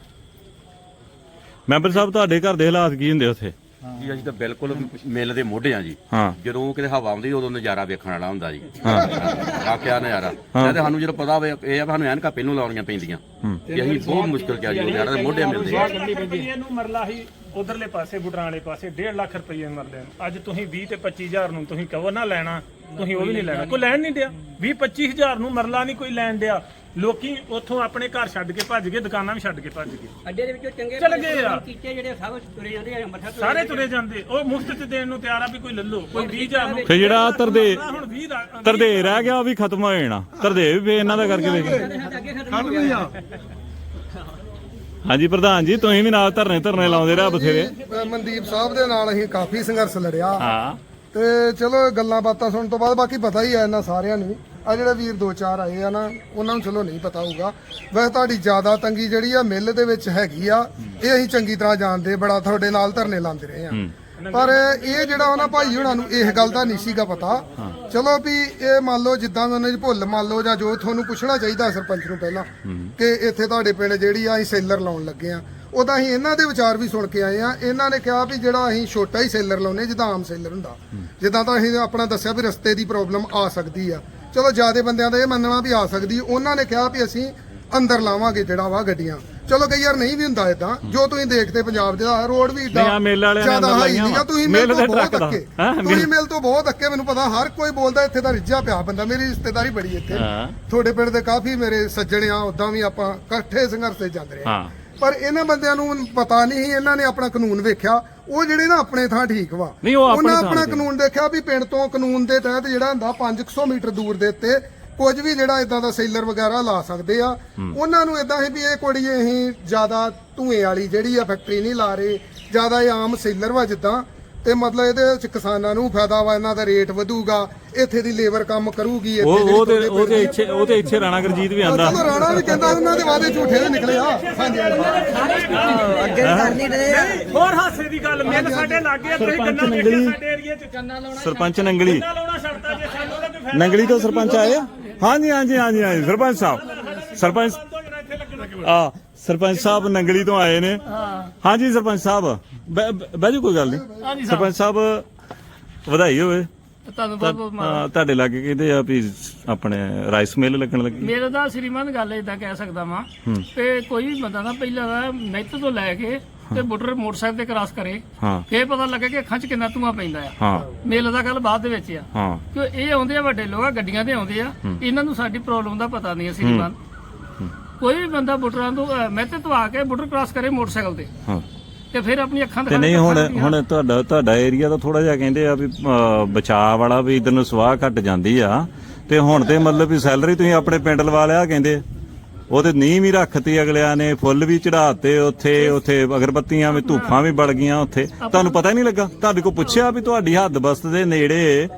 ਮੈਂਬਰ ਸਾਹਿਬ ਤੁਹਾਡੇ ਘਰ ਦੇ ਹਾਲਾਤ ਕੀ ਹੁੰਦੇ ਉੱਥੇ? ਜੀ ਅਸੀਂ ਤਾਂ ਬਿਲਕੁਲ ਮਿਲ ਦੇ ਮੋਢੇ ਆ ਜੀ। ਹਾਂ। ਜਦੋਂ ਕਿਤੇ ਹਵਾ ਆਉਂਦੀ ਉਦੋਂ ਨਜ਼ਾਰਾ ਵੇਖਣ ਵਾਲਾ ਹੁੰਦਾ ਜੀ। ਵਾਕਿਆ ਨਜ਼ਾਰਾ। ਤੇ ਸਾਨੂੰ ਜਦੋਂ ਪਤਾ ਹੋਵੇ ਇਹ ਆ ਸਾਨੂੰ ਐਨਕਾਂ ਪਹਿਲੋਂ ਲਾਉਣੀਆਂ ਪੈਂਦੀਆਂ। ਕਿ ਅਸੀਂ ਬਹੁਤ ਮੁਸ਼ਕਲ ਕਿਆ ਜੀ ਨਜ਼ਾਰਾ ਦੇ ਮੋਢੇ ਮਿਲਦੇ ਆ। ਲੱਖ ਰੁਪਏ ਨੂੰ ਮਰਲਾ ਹੀ ਉਧਰਲੇ ਪਾਸੇ ਬੁਟਰਾਂ ਵਾਲੇ ਪਾਸੇ 1.5 ਲੱਖ ਰੁਪਏ ਮਰਲੇ ਨੂੰ। ਅੱਜ ਤੁਸੀਂ 20 ਤੇ 25000 ਨੂੰ ਤੁਸੀਂ ਕਹੋ ਨਾ ਲੈਣਾ ਤੁਸੀਂ ਉਹ ਵੀ ਨਹੀਂ ਲੈਣਾ। ਕੋਈ ਲੈਣ ਨਹੀਂ ਡਿਆ 20 25000 ਨੂੰ ਮਰਲਾ ਨਹੀਂ ਕੋਈ ਲੈਣ ਡਿਆ ਲੋਕੀ ਉੱਥੋਂ ਆਪਣੇ ਘਰ ਛੱਡ ਕੇ ਭੱਜ ਗਏ ਦੁਕਾਨਾਂ ਵੀ ਛੱਡ ਕੇ ਭੱਜ ਗਏ। ਅੱਡੇ ਦੇ ਵਿੱਚੋਂ ਚੰਗੇ ਚਲ ਗਏ ਆ ਕੀਤੇ ਜਿਹੜੇ ਸਭ ਤੁਰੇ ਜਾਂਦੇ ਆ ਮੱਥਾ ਸਾਰੇ ਤੁਰੇ ਜਾਂਦੇ। ਉਹ ਮੁਫਤ ਚ ਦੇਣ ਨੂੰ ਤਿਆਰ ਆ ਵੀ ਕੋਈ ਲੱਲੋ ਕੋਈ 20000 ਨੂੰ ਤੇ ਜਿਹੜਾ ਤਰਦੇ ਹੁਣ 20 ਦਾ ਤਰਦੇ ਰਹਿ ਗਿਆ ਉਹ ਵੀ ਖਤਮ ਹੋ ਜਾਣਾ। ਤਰਦੇ ਵੀ ਫੇਰ ਇਹਨਾਂ ਦਾ ਕਰਕੇ ਦੇਖ ਅੱਗੇ ਖਤਮ ਹੋ ਗਿਆ। ਹਾਂਜੀ ਪ੍ਰਧਾਨ ਜੀ ਤੁਸੀਂ ਵੀ ਨਾਲ ਧਰਨੇ ਧਰਨੇ ਲਾਉਂਦੇ ਰਹੇ ਬਥੇਰੇ। ਮਨਦੀਪ ਸਾਹਿਬ ਦੇ ਨਾਲ ਅਸੀਂ ਕਾਫੀ ਸੰਘਰਸ਼ ਲੜਿਆ। ਹਾਂ। ਤੇ ਚਲੋ ਗੱਲਾਂ ਬਾਤਾਂ ਸੁਣਨ ਤੋਂ ਬਾਅਦ ਬਾਕੀ ਪਤਾ ਹੀ ਹੈ ਇਹਨਾਂ ਸਾਰਿਆਂ ਨੂੰ ਆ ਜਿਹੜੇ ਵੀਰ ਦੋ ਚਾਰ ਆਏ ਆ ਨਾ ਉਹਨਾਂ ਨੂੰ ਚਲੋ ਨਹੀਂ ਪਤਾ ਹੋਊਗਾ। ਵੈਸੇ ਤੁਹਾਡੀ ਜ਼ਿਆਦਾ ਤੰਗੀ ਜਿਹੜੀ ਆ ਮਿੱਲ ਦੇ ਵਿੱਚ ਹੈਗੀ ਆ ਇਹ ਅਸੀਂ ਚੰਗੀ ਤਰ੍ਹਾਂ ਜਾਣਦੇ ਬੜਾ ਤੁਹਾਡੇ ਨਾਲ ਧਰਨੇ ਲਾਉਂਦੇ ਰਹੇ ਆ। ਪਰ ਇਹ ਜਿਹੜਾ ਉਹਨਾਂ ਭਾਈ ਹੁਣਾਂ ਨੂੰ ਇਸ ਗੱਲ ਦਾ ਨਹੀਂ ਸੀਗਾ ਪਤਾ। ਚਲੋ ਵੀ ਇਹ ਮੰਨ ਲਓ ਜਿੱਦਾਂ ਉਹਨਾਂ ਦੀ ਭੁੱਲ ਮੰਨ ਲਓ ਜਾਂ ਜੋ ਤੁਹਾਨੂੰ ਪੁੱਛਣਾ ਚਾਹੀਦਾ ਸਰਪੰਚ ਨੂੰ ਪਹਿਲਾਂ ਕਿ ਇੱਥੇ ਤੁਹਾਡੇ ਪਿੰਡ ਜਿਹੜੀ ਆ ਅਸੀਂ ਸੇਲਰ ਲਾਉਣ ਲੱਗੇ ਆ। ਉਦਾਂ ਅਸੀਂ ਇਹਨਾਂ ਦੇ ਵਿਚਾਰ ਵੀ ਸੁਣ ਕੇ ਆਏ ਆ। ਇਹਨਾਂ ਨੇ ਕਿਹਾ ਵੀ ਜਿਹੜਾ ਅਸੀਂ ਛੋਟਾ ਹੀ ਸੇਲਰ ਲਾਉਨੇ ਜਿੱਦਾਂ ਆਮ ਸੇਲਰ ਹੁੰਦਾ। ਜਿੱਦਾਂ ਤਾਂ ਅਸੀਂ ਆਪਣਾ ਦੱਸਿਆ ਵੀ ਰਸਤੇ ਦੀ ਪ੍ਰੋਬਲਮ ਆ ਸਕਦੀ ਆ। ਚਲੋ ਜਿਆਦੇ ਬੰਦਿਆਂ ਦਾ ਇਹ ਮੰਨਣਾ ਵੀ ਆ ਸਕਦੀ ਉਹਨਾਂ ਨੇ ਕਿਹਾ ਵੀ ਅਸੀਂ ਅੰਦਰ ਲਾਵਾਂਗੇ ਜਿਹੜਾ ਵਾ ਗੱਡੀਆਂ ਚਲੋ ਕਈ ਵਾਰ ਨਹੀਂ ਵੀ ਹੁੰਦਾ ਇਦਾਂ ਜੋ ਤੁਸੀਂ ਦੇਖਦੇ ਪੰਜਾਬ ਦੇ ਆ ਰੋਡ ਵੀ ਨਹੀਂ, ਨੇ ਜ਼ਿਆਦਾ ਸੀਗਾ, ਵਾ। ਤੁਸੀਂ ਮਿੱਲ ਦੇ ਤੋਂ ਬਹੁਤ ਦਾ। ਅੱਕੇ ਤੁਸੀਂ ਮਿੱਲ- ਤੋਂ ਬਹੁਤ ਅੱਕੇ ਮੈਨੂੰ ਪਤਾ ਹਰ ਕੋਈ ਬੋਲਦਾ ਇੱਥੇ ਦਾ ਰਿੱਝਾ ਪਿਆ ਬੰਦਾ ਮੇਰੀ ਰਿਸ਼ਤੇਦਾਰੀ ਬੜੀ ਇੱਥੇ। ਤੁਹਾਡੇ ਪਿੰਡ ਦੇ ਕਾਫੀ ਮੇਰੇ ਸੱਜਣ ਆ ਉਦਾਂ ਵੀ ਆਪਾਂ ਇਕੱਠੇ ਸੰਘਰਸ਼ ਤੇ ਜਾਂਦੇ ਰਹੇ ਹਾਂ ਪਰ ਇਹਨਾਂ ਬੰਦਿਆਂ ਨੂੰ ਪਤਾ ਨਹੀਂ ਸੀ, ਇਹਨਾਂ ਨੇ ਆਪਣਾ ਕਾਨੂੰਨ ਵੇਖਿਆ। ਉਹ ਜਿਹੜੇ ਨਾ ਆਪਣੇ ਥਾਂ ਠੀਕ ਵਾ। ਨਹੀਂ, ਉਹ ਆਪਣੀ ਉਹਨਾਂ ਥਾਂ ਆਪਣਾ ਤੇ। ਕਾਨੂੰਨ ਦੇਖਿਆ ਵੀ ਪਿੰਡ ਤੋਂ ਕਾਨੂੰਨ ਦੇ ਤਹਿਤ ਜਿਹੜਾ ਹੁੰਦਾ 500 ਮੀਟਰ ਦੂਰ ਦੇ ਉੱਤੇ ਕੁਝ ਵੀ ਜਿਹੜਾ ਇਦਾਂ ਦਾ ਸੇਲਰ ਵਗੈਰਾ ਲਾ ਸਕਦੇ ਆ। ਉਹਨਾਂ ਨੂੰ ਇਦਾਂ ਹੈ ਵੀ ਇਹ ਕੋੜੀ ਅਸੀਂ ਜ਼ਿਆਦਾ ਧੂਏ ਵਾਲੀ ਜਿਹੜੀ ਆ ਫੈਕਟਰੀ ਨਹੀਂ ਲਾ ਰਹੇ ਜ਼ਿਆਦਾ ਇਹ ਆਮ ਸੇਲਰ ਵਾ ਜਿੱਦਾਂ। ਤੇ ਮਤਲਬ ਇਹਦੇ ਵਿੱਚ ਕਿਸਾਨਾਂ ਨੂੰ ਫਾਇਦਾ ਵਾ ਇਹਨਾਂ ਦਾ ਰੇਟ ਵਧੂਗਾ ਇੱਥੇ ਦੀ ਲੇਬਰ ਕੰਮ ਕਰੂਗੀ ਇੱਥੇ ਉਹ ਜਿਹੜੀ ਉਹ ਤੇ ਤੁਹਾਡੇ ਉਹ ਤੇ ਪਿੰਡ ਇੱਥੇ ਉਹ ਤੇ ਇੱਥੇ ਰਾਣਾ ਗੁਰਜੀਤ ਵੀ ਆਂਦਾ। ਚਲੋ ਰਾਣਾ ਵੀ ਕਹਿੰਦਾ ਉਹਨਾਂ ਦੇ ਵਾਅਦੇ ਝੂਠੇ ਦੇ ਨਿਕਲੇ ਆ। ਹਾਂਜੀ। ਹੋਰ ਹਾਸੇ ਦੀ ਗੱਲ ਮਿਲ ਸਾਡੇ ਲੱਗੇ ਤੁਸੀਂ ਸਰਪੰਚ ਗੰਨਾ ਨੰਗਲੀ। ਵੇਖਿਆ ਸਾਡੇ ਏਰੀਏ 'ਚ? ਗੰਨਾ ਲਾਉਣਾ ਸਰਪੰਚ ਨੰਗਲੀ। ਗੰਨਾ ਲਾਉਣਾ ਛੱਡਤਾ ਜੇ ਸਾਨੂੰ ਉਹਦਾ ਕੋਈ ਫਾਇਦਾ ਨੰਗਲੀ ਤੋਂ ਸਰਪੰਚ ਆਏ ਆ? ਹਾਂਜੀ ਹਾਂਜੀ ਹਾਂਜੀ ਹਾਂਜੀ ਸਰਪੰਚ ਸਾਹਿਬ। ਸਰਪੰਚ ਆ ਸਰਪੰਚ ਸਾਹਿਬ ਨੰਗਲੀ ਤੋਂ ਆਏ ਨੇ। ਹਾਂਜੀ ਸਰਪੰਚ ਸਾਹਿਬ। ਜਾਓ ਕੋਈ ਗੱਲ ਨਹੀਂ। ਸਰਪੰਚ ਸਾਹਿਬ ਵਧਾਈ ਹੋਵੇ। ਤੁਹਾਨੂੰ ਤੁਹਾਡੇ ਲਾਗੇ ਕਹਿੰਦੇ ਆ ਵੀ ਆਪਣੇ ਰਾਈਸ ਮਿਲ ਲੱਗਣ ਲੱਗੀ? ਮੇਰੇ ਦਾ ਸ਼੍ਰੀਮਾਨ ਗੱਲ ਇਦਾਂ ਕਹਿ ਸਕਦਾ ਵਾਂ ਤੇ ਕੋਈ ਵੀ ਬੰਦਾ ਨਾ ਪਹਿਲਾਂ ਦਾ ਮੈਥ ਤੋਂ ਲੈ ਕੇ ਤੇ ਬੁੱਟਰ ਮੋਟਰਸਾਈਕਲ ਤੇ ਕ੍ਰਾਸ ਕਰੇ ਫੇਰ ਪਤਾ ਲੱਗੇ ਕਿ ਅੱਖਾਂ 'ਚ ਕਿੰਨਾ ਧੂਆਂ ਪੈਂਦਾ ਆ। ਮੇਲ ਦਾ ਗੱਲ ਬਾਅਦ ਦੇ ਵਿੱਚ ਆ। ਕਿ ਇਹ ਆਉਂਦੇ ਆ ਵੱਡੇ ਲੋਕ ਗੱਡੀਆਂ ਤੇ ਆਉਂਦੇ ਆ ਇਹਨਾਂ ਨੂੰ ਸਾਡੀ ਪ੍ਰੋਬਲਮ ਦਾ ਪਤਾ ਨਹੀਂ ਸ਼੍ਰੀਮਾਨ। ਕੋਈ ਵੀ ਬੰਦਾ ਬੁੱਟਰਾਂ ਤੋਂ ਮੈਥੇ ਤੋਂ ਆ ਕੇ ਬੁੱਟਰ ਕ੍ਰਾਸ ਕਰੇ ਮੋਟਰਸਾਈਕਲ ਤੇ। ਤੇ ਫਿਰ ਆਪਣੀ ਅੱਖਾਂ ਤੇ ਨਹੀਂ ਹੁਣ ਹੁਣ ਤੁਹਾਡਾ ਤੁਹਾਡਾ ਏਰੀਆ ਤਾਂ ਥੋੜਾ ਜਿਹਾ ਕਹਿੰਦੇ ਆ ਵੀ ਬਚਾਅ ਵਾਲਾ ਵੀ ਇਧਰ ਨੂੰ ਸਵਾਹ ਘਟ ਜਾਂਦੀ ਆ। ਤੇ ਹੁਣ ਤੇ ਮਤਲਬ ਵੀ ਸੈਲਰੀ ਤੁਸੀਂ ਆਪਣੇ ਪਿੰਡ ਲਵਾ ਲਿਆ ਕਹਿੰਦੇ। ਉਹ ਤੇ ਨੀਂਹ ਵੀ ਰੱਖਤੀ ਅਗਲਿਆਂ ਨੇ ਫੁੱਲ ਵੀ ਚੜਾਤੇ ਉੱਥੇ ਉੱਥੇ ਅਗਰਬੱਤੀਆਂ ਵੀ ਧੂਫਾਂ ਵੀ ਬਲ ਗਈਆਂ ਉੱਥੇ। ਤੁਹਾਨੂੰ ਪਤਾ ਹੀ ਨਹੀਂ ਲੱਗਾ। ਤੁਹਾਡੇ ਕੋਲ ਪੁੱਛਿਆ ਵੀ ਤੁਹਾਡੀ ਹੱਦ ਬਸਤ ਦੇ ਨੇੜੇ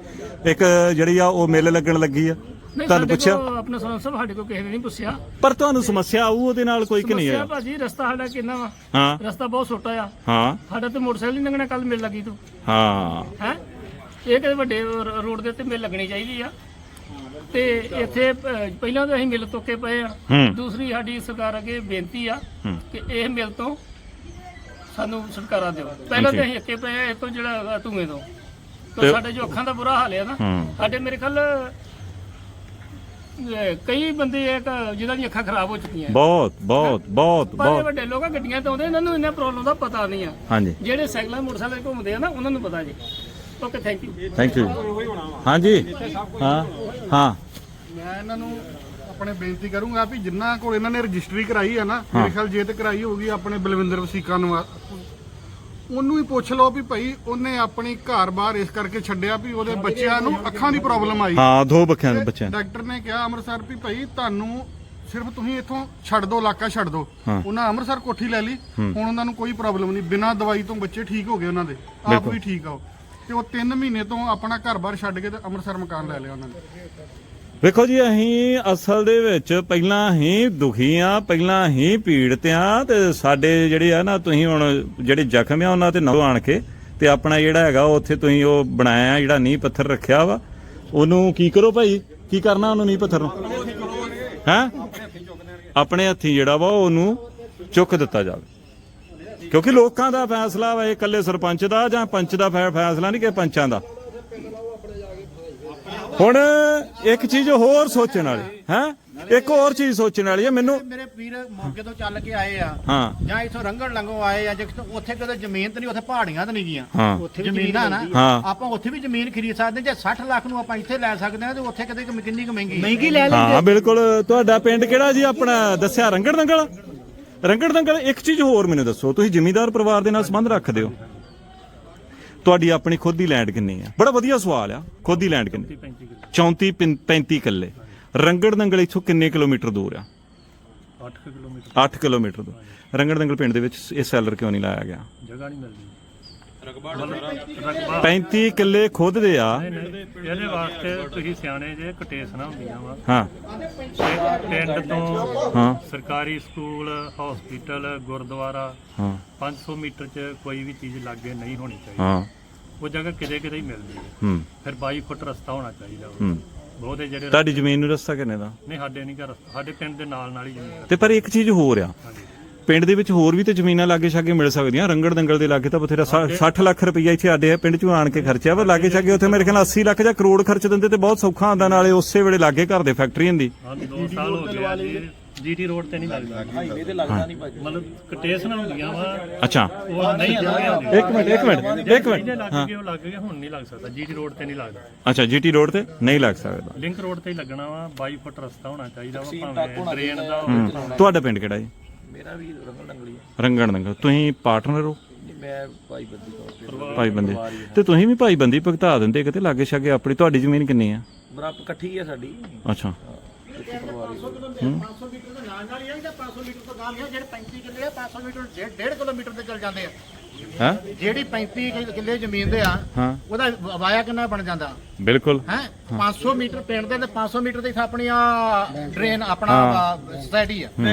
ਇੱਕ ਜਿਹੜੀ ਆ ਉਹ ਮਿਲ ਲੱਗਣ ਲੱਗੀ ਆ। ਨਹੀਂ, ਤੁਹਾਨੂੰ ਸਾਡੇ ਪੁੱਛਿਆ? ਕੋਲ ਆਪਣੇ ਸਰਪੰਚ ਸਾਹਿਬ ਸਾਡੇ ਕੋਲ ਕਿਸੇ ਨੇ ਨਹੀਂ ਪੁੱਛਿਆ। ਪਰ ਤੁਹਾਨੂੰ ਸਮੱਸਿਆ ਆਊ ਉਹਦੇ ਨਾਲ ਕੋਈ ਕਿ ਨਹੀਂ ਸਮੱਸਿਆ ਆ ਭਾਜੀ ਰਸਤਾ ਸਾਡਾ ਕਿੰਨਾ ਵਾ? ਹਾਂ। ਰਸਤਾ ਬਹੁਤ ਛੋਟਾ ਆ। ਹਾਂ। ਸਾਡਾ ਤੇ ਮੋਟਰਸਾਈਕਲ ਨਹੀਂ ਲੰਘਣਾ ਕੱਲ ਮਿਲ ਲੱਗੀ ਤੂੰ। ਹਾਂ। ਹੈ? ਇਹ ਕਿਤੇ ਵੱਡੇ ਰ- ਰੋਡ ਦੇ ਉੱਤੇ ਮਿਲ ਲੱਗਣੀ ਚਾਹੀਦੀ ਆ। ਤੇ ਇੱਥੇ ਅਹ, ਪਹਿਲਾਂ ਤਾਂ ਅਸੀਂ ਮਿਲ ਤੋਕੇ ਪਏ ਆ। ਹੂੰ। ਦੂਸਰੀ ਸਾਡੀ ਸਰਕਾਰ ਅੱਗੇ ਬੇਨਤੀ ਆ ਕਿ ਇਹ ਮਿਲ ਤੋਂ ਸਾਨੂੰ ਛੁਟਕਾਰਾ ਦਿਓ। ਪਹਿਲਾਂ ਤਾਂ ਅਸੀਂ ਅੱਕੇ ਪਏ ਆ ਇਹ ਤੋਂ ਜਿਹੜਾ ਧੂਏ ਤੋਂ। ਤੇ- ਤੇ ਸਾਡੇ ਜੋ ਅੱਖਾਂ ਦਾ ਬੁਰਾ ਹਾਲ ਹੈ ਨਾ ਹੂੰ। ਸਾਡੇ ਮੇਰੇ ਖਿਆਲ ਕਈ ਬੰਦੇ ਇੱਕ ਜਿਨ੍ਹਾਂ ਦੀਆਂ ਅੱਖਾਂ ਖਰਾਬ ਹੋ ਚੁੱਕੀਆਂ। ਬਹੁਤ ਬਹੁਤ ਬਹੁਤ ਪਰ ਇਹ ਬਹੁਤ। ਵੱਡੇ ਲੋਕਾਂ ਗੱਡੀਆਂ ਤੇ ਆਉਂਦੇ ਇਹਨਾਂ ਨੂੰ ਇਹਨਾਂ ਪ੍ਰੋਬਲਮ ਦਾ ਪਤਾ ਨਹੀਂ ਆ। ਹਾਂਜੀ। ਜਿਹੜੇ ਸਾਈਕਲਾਂ ਮੋਟਰਸਾਈਕਲ ਤੇ ਘੁੰਮਦੇ ਆ ਨਾ ਉਹਨਾਂ ਨੂੰ ਪਤਾ ਜੀ। Okay thank you thank you ਹਾਂਜੀ। ਹਾਂ ਹਾਂ। ਮੈਂ ਇਹਨਾਂ ਨੂੰ ਆਪਣੇ ਬੇਨਤੀ ਕਰੂੰਗਾ ਵੀ ਜਿੰਨਾ ਕੋਲ ਇਹਨਾਂ ਨੇ ਰਜਿਸਟਰੀ ਕਰਾਈ ਹੈ ਨਾ ਮੇਰੇ ਖਿਆਲ ਜੇ ਤੇ ਕਰਾਈ ਹੋਊਗੀ ਆਪਣੇ ਬਲਵਿੰਦਰ ਵਸੀਕਾ ਨੂੰ ਉਹਨੂੰ ਹੀ ਪੁੱਛ ਲਓ ਵੀ ਭਾਈ ਉਹਨੇ ਆਪਣੀ ਘਰ-ਬਾਰ ਇਸ ਕਰਕੇ ਛੱਡਿਆ ਵੀ ਉਹਦੇ ਬੱਚਿਆਂ ਨੂੰ ਅੱਖਾਂ ਦੀ ਪ੍ਰੋਬਲਮ ਆਈ। ਹਾਂ ਦੋ ਬੱਚਿਆਂ ਦੇ ਬੱਚਿਆਂ ਡਾਕਟਰ ਨੇ ਕਿਹਾ ਅੰਮ੍ਰਿਤਸਰ ਵੀ ਭਾਈ ਤੁਹਾਨੂੰ ਸਿਰਫ ਤੁਸੀਂ ਇੱਥੋਂ ਛੱਡ ਦਿਓ ਇਲਾਕਾ ਛੱਡ ਦਿਓ ਹਾਂ। ਉਹਨਾਂ ਅੰਮ੍ਰਿਤਸਰ ਕੋਠੀ ਲੈ ਲਈ। ਹੁਣ ਉਹਨਾਂ ਨੂੰ ਕੋਈ ਪ੍ਰੋਬਲਮ ਨਹੀਂ। ਬਿਨਾਂ ਦਵਾਈ ਤੋਂ ਬੱਚੇ ਠੀਕ ਹੋ ਗਏ ਉਹਨਾਂ ਦੇ। ਆਪ ਵੀ ਠੀਕ ਆ ਉਹ। ਤੇ ਉਹ 3 ਮਹੀਨੇ ਤੋਂ ਆਪਣਾ ਘਰ-ਬਾਰ ਛੱਡ ਕੇ ਤੇ ਅੰਮ੍ਰਿਤਸਰ ਮਕਾਨ ਲੈ ਲਿਆ ਉਹਨਾਂ ਨੇ। ਵੇਖੋ ਜੀ, ਅਸੀਂ ਅਸਲ ਦੇ ਵਿੱਚ ਪਹਿਲਾਂ ਹੀ ਦੁਖੀ ਆ, ਪਹਿਲਾਂ ਹੀ ਪੀੜਤ ਆ ਤੇ ਸਾਡੇ ਜਿਹੜੇ ਆ ਨਾ, ਤੁਸੀਂ ਹੁਣ ਜਿਹੜੇ ਜ਼ਖਮ ਆ, ਉਹਨਾਂ ਤੇ ਨਾ ਆਣ ਕੇ ਤੇ ਆਪਣਾ ਜਿਹੜਾ ਹੈਗਾ, ਉੱਥੇ ਤੁਸੀਂ ਉਹ ਬਣਾਇਆ, ਜਿਹੜਾ ਨੀਂਹ ਪੱਥਰ ਰੱਖਿਆ ਵਾ। ਉਹਨੂੰ ਕੀ ਕਰੋ ਭਾਈ? ਕੀ ਕਰਨਾ ਉਹਨੂੰ ਨੀਂਹ ਪੱਥਰ ਨੂੰ? ਹੈ? ਆਪਣੇ ਹੱਥੀ ਜਿਹੜਾ ਵਾ, ਉਹਨੂੰ ਚੁੱਕ ਦਿੱਤਾ ਜਾਵੇ। ਕਿਉਂਕਿ ਲੋਕਾਂ ਦਾ ਫੈਸਲਾ ਵਾ, ਇਹ ਇਕੱਲੇ ਸਰਪੰਚ ਦਾ ਜਾਂ ਪੰਚ ਦਾ ਫੈ- ਫੈਸਲਾ ਨਹੀਂ ਕਿ ਪੰਚਾਂ ਦਾ। ਹੁਣ ਇੱਕ ਚੀਜ਼ ਹੋਰ ਸੋਚਣ ਵਾਲੀ ਹੈ? ਇੱਕ ਹੋਰ ਚੀਜ਼ ਸੋਚਣ ਵਾਲੀ ਹੈ ਮੈਨੂੰ ਮੇਰੇ ਵੀਰ ਮੋਗੇ ਤੋਂ ਚੱਲ ਕੇ ਆਏ ਆ ਹਾਂ। ਜਾਂ ਇਥੋਂ ਰੰਗੜ ਲੰਗੋਂ ਆਏ ਆ ਜੇ ਉੱਥੇ ਕਿਤੇ ਜ਼ਮੀਨ ਤੇ ਨਹੀਂ ਉੱਥੇ ਪਹਾੜੀਆਂ ਤੇ ਨਹੀਂ ਗੀਆਂ ਉੱਥੇ ਜ਼ਮੀਨਾਂ ਨਾ। ਆਪਾਂ ਉੱਥੇ ਵੀ ਜ਼ਮੀਨ ਖਰੀਦ ਸਕਦੇ ਜੇ 60 ਲੱਖ ਨੂੰ ਆਪਾਂ ਇੱਥੇ ਲੈ ਸਕਦੇ ਹਾਂ ਤੇ ਉੱਥੇ ਕਿਤੇ ਕਿੰਨੀ ਕਿੰਨੀ ਕੁ ਮਹਿੰਗੀ ਹਾਂ ਬਿਲਕੁਲ। ਤੁਹਾਡਾ ਪਿੰਡ ਕਿਹੜਾ ਜੀ ਆਪਣਾ? ਦੱਸਿਆ ਰੰਗੜ ਦੰਗਲ? ਰੰਗੜ ਦੰਗਲ ਇੱਕ ਚੀਜ਼ ਹੋਰ ਮੈਨੂੰ ਦੱਸੋ ਤੁਸੀਂ ਜ਼ਿਮੀਂਦਾਰ ਪਰਿਵਾਰ ਦੇ ਨਾਲ ਸੰਬੰਧ ਰੱਖਦੇ ਹੋ। ਤੁਹਾਡੀ ਆਪਣੀ ਖੁਦ ਦੀ ਲੈਂਡ ਕਿੰਨੀ ਆ ਬੜਾ ਵਧੀਆ ਸਵਾਲ ਆ ਖੁਦ ਦੀ ਲੈਂਡ ਕਿੰਨੀ? 34 ਪਿੰ- 35 ਕਿੱਲੇ ਰੰਗੜ ਦੰਗਲ ਇੱਥੋਂ ਕਿੰਨੇ ਕਿਲੋਮੀਟਰ ਦੂਰ ਆ? 8 ਕਿਲੋਮੀਟਰ। 8 ਕਿਲੋਮੀਟਰ ਦੂਰ। ਰੰਗੜ ਦੰਗਲ ਪਿੰਡ ਦੇ ਵਿੱਚ ਇਹ ਸੈਲਰ ਕਿਉਂ ਨਹੀਂ ਲਾਇਆ ਗਿਆ? ਜਗ੍ਹਾ ਨਹੀਂ ਮਿਲਦੀ। 35 ਕਿੱਲੇ ਖੁਦ ਦੇ ਆ। ਇਹਦੇ ਵਾਸਤੇ ਤੁਸੀਂ ਸਿਆਣੇ ਜੇ ਕਟੇਸਣਾ ਹੁੰਦੀਆਂ ਵਾ। ਹਾਂ। ਪਿੰਡ ਤੋਂ ਹਾਂ। ਸਰਕਾਰੀ ਸਕੂਲ ਹਸਪੀਟਲ ਗੁਰਦੁਆਰਾ ਹਾਂ। 500 ਮੀਟਰ 'ਚ ਕੋਈ ਵੀ ਚੀਜ਼ ਲਾਗੇ ਨਹੀਂ ਹੋਣੀ ਚਾਹੀਦੀ। ਹਾਂ। ਉਹ ਜਗ੍ਹਾ ਕਿਤੇ ਕਿਤੇ ਹੀ ਮਿਲਦੀ ਹੈ। ਫਿਰ 22 ਫੁੱਟ ਰਸਤਾ ਹੋਣਾ ਚਾਹੀਦਾ। ਹੂੰ। ਬਹੁਤੇ ਜਿਹੜੇ ਤੁਹਾਡੀ ਜ਼ਮੀਨ ਨੂੰ ਰਸਤਾ ਕਿੰਨੇ ਦਾ? ਨਹੀਂ ਸਾਡੇ ਨਹੀਂ ਘਰ ਸਾਡੇ ਪਿੰਡ ਦੇ ਨਾਲ ਨਾਲ ਹੀ ਜ਼ਮੀਨ। ਤੇ ਪਰ ਇੱਕ ਚੀਜ਼ ਹੋਰ ਆ। ਪਿੰਡ ਦੇ ਵਿੱਚ ਹੋਰ ਵੀ ਤੇ ਜ਼ਮੀਨਾਂ ਲਾਗੇ ਛਾਗੇ ਮਿਲ ਸਕਦੀਆਂ। ਰੰਗੜ ਦੰਗਲ ਦੇ ਲਾਗੇ ਤਾਂ ਬਥੇਰਾ 60 ਲੱਖ ਰੁਪਈਆ ਇੱਥੇ ਸਾਡੇ ਪਿੰਡ ਚੋਂ ਆਣ ਕੇ ਖਰਚਿਆ ਵਾ। ਲਾਗੇ ਛਾਗੇ ਉੱਥੇ ਮੇਰੇ ਖਿਆਲ ਨਾਲ 80 ਲੱਖ ਜਾਂ ਕਰੋੜ ਖਰਚ ਦਿੰਦੇ ਤੇ ਬਹੁਤ ਸੌਖਾ ਆਂਦਾ ਨਾਲੇ ਉਸੇ ਵੇਲੇ ਲਾਗੇ ਘਰ ਦੇ ਫੈਕਟਰੀ ਹੁੰਦੀ ਹਾਂ 2 ਸਾਲ ਹੋ ਗਏ ਜੀ। ਜੀਟੀ ਰੋਡ ਤੇ ਨਹੀਂ ਲੱਗਦਾ। ਹਾਈਵੇ ਤੇ ਲੱਗਦਾ ਨਹੀਂ ਭਾਜੀ। ਮਤਲਬ ਕਟੇਸਣਾ ਹੁੰਦੀਆਂ ਵਾ। ਅੱਛਾ। ਉਹ ਨਹੀਂ ਲੱਗਦੀਆਂ ਇੱਕ ਮਿੰਟ ਇੱਕ ਮਿੰਟ ਇੱਕ ਮਿੰਟ। ਲੱਗ ਗਏ ਉਹ ਲੱਗ ਗਏ ਹੁਣ ਨਹੀਂ ਲੱਗ ਸਕਦਾ। ਜੀਟੀ ਰੋਡ ਤੇ ਨਹੀਂ ਲੱਗਦਾ। ਅੱਛਾ ਜੀਟੀ ਰੋਡ ਤੇ ਨਹੀਂ ਲੱਗ ਸਕਦਾ। ਲਿੰਕ ਰੋਡ ਤੇ ਹੀ ਲੱਗਣਾ ਵਾ। 22 ਫੁੱਟ ਰਸਤਾ ਹੋਣਾ ਚਾਹੀਦਾ ਵਾ ਭਾਵੇਂ ਟ੍ਰੇਨ ਦਾ ਹੋਵੇ ਹੂੰ। ਤੁਹਾਡਾ ਪਿੰਡ ਕਿਹੜਾ ਜੀ? ਮੇਰਾ ਵੀ ਰੰਗਲ ਡੰਗਲੀ ਹੈ ਰੰਗਣ ਦੰਗਲ ਤੁਸੀਂ ਪਾਰਟਨਰ ਹੋ? ਨਹੀਂ, ਮੈਂ ਭਾਈ ਬੱਦੀ ਤੌਰ ਤੇ ਭਾਈ ਬੰਦੇ ਤੇ ਤੁਸੀਂ ਵੀ ਭਾਈ ਬੰਦੀ ਭੁਗਤਾ ਦਿੰਦੇ ਕਿਤੇ ਲਾਗੇ ਛਾਗੇ? ਆਪਣੀ ਤੁਹਾਡੀ ਜ਼ਮੀਨ ਕਿੰਨੀ ਆ? ਬਰਾਬਰ ਇਕੱਠੀ ਹੈ ਸਾਡੀ। ਅੱਛਾ। ਇੱਕ ਪਰਿਵਾਰ ਹੀ। 500 ਮੀਟਰ ਦੇ ਨਾਲ ਨਾਲ ਹੀ ਆ ਜਾਂ 500 ਮੀਟਰ ਤੋਂ ਗਾਲ ਜਿਹੜੇ 35 ਕਿੱਲੇ ਆ 500 ਮੀਟਰ 1.5 ਕਿਲੋਮੀਟਰ ਤੇ ਚੱਲ ਜਾਂਦੇ ਆ। ਹਾਂ? ਜਿਹੜੀ 35 ਕਿ- ਕਿੱਲੇ ਜ਼ਮੀਨ ਦੇ ਆ ਹਾਂ। ਉਹਦਾ ਵਾਇਆ ਕਿੰਨਾ ਬਣ ਜਾਂਦਾ? ਬਿਲਕੁਲ। ਹੈ? 500 ਮੀਟਰ ਪਿੰਡ ਦੇ ਤੇ 500 ਮੀਟਰ ਦੇ ਇੱਥੇ ਆਪਣੀ ਆ ਡਰੇਨ ਆਪਣਾ ਸੋਸਾਇਟੀ ਆ। ਹੈ।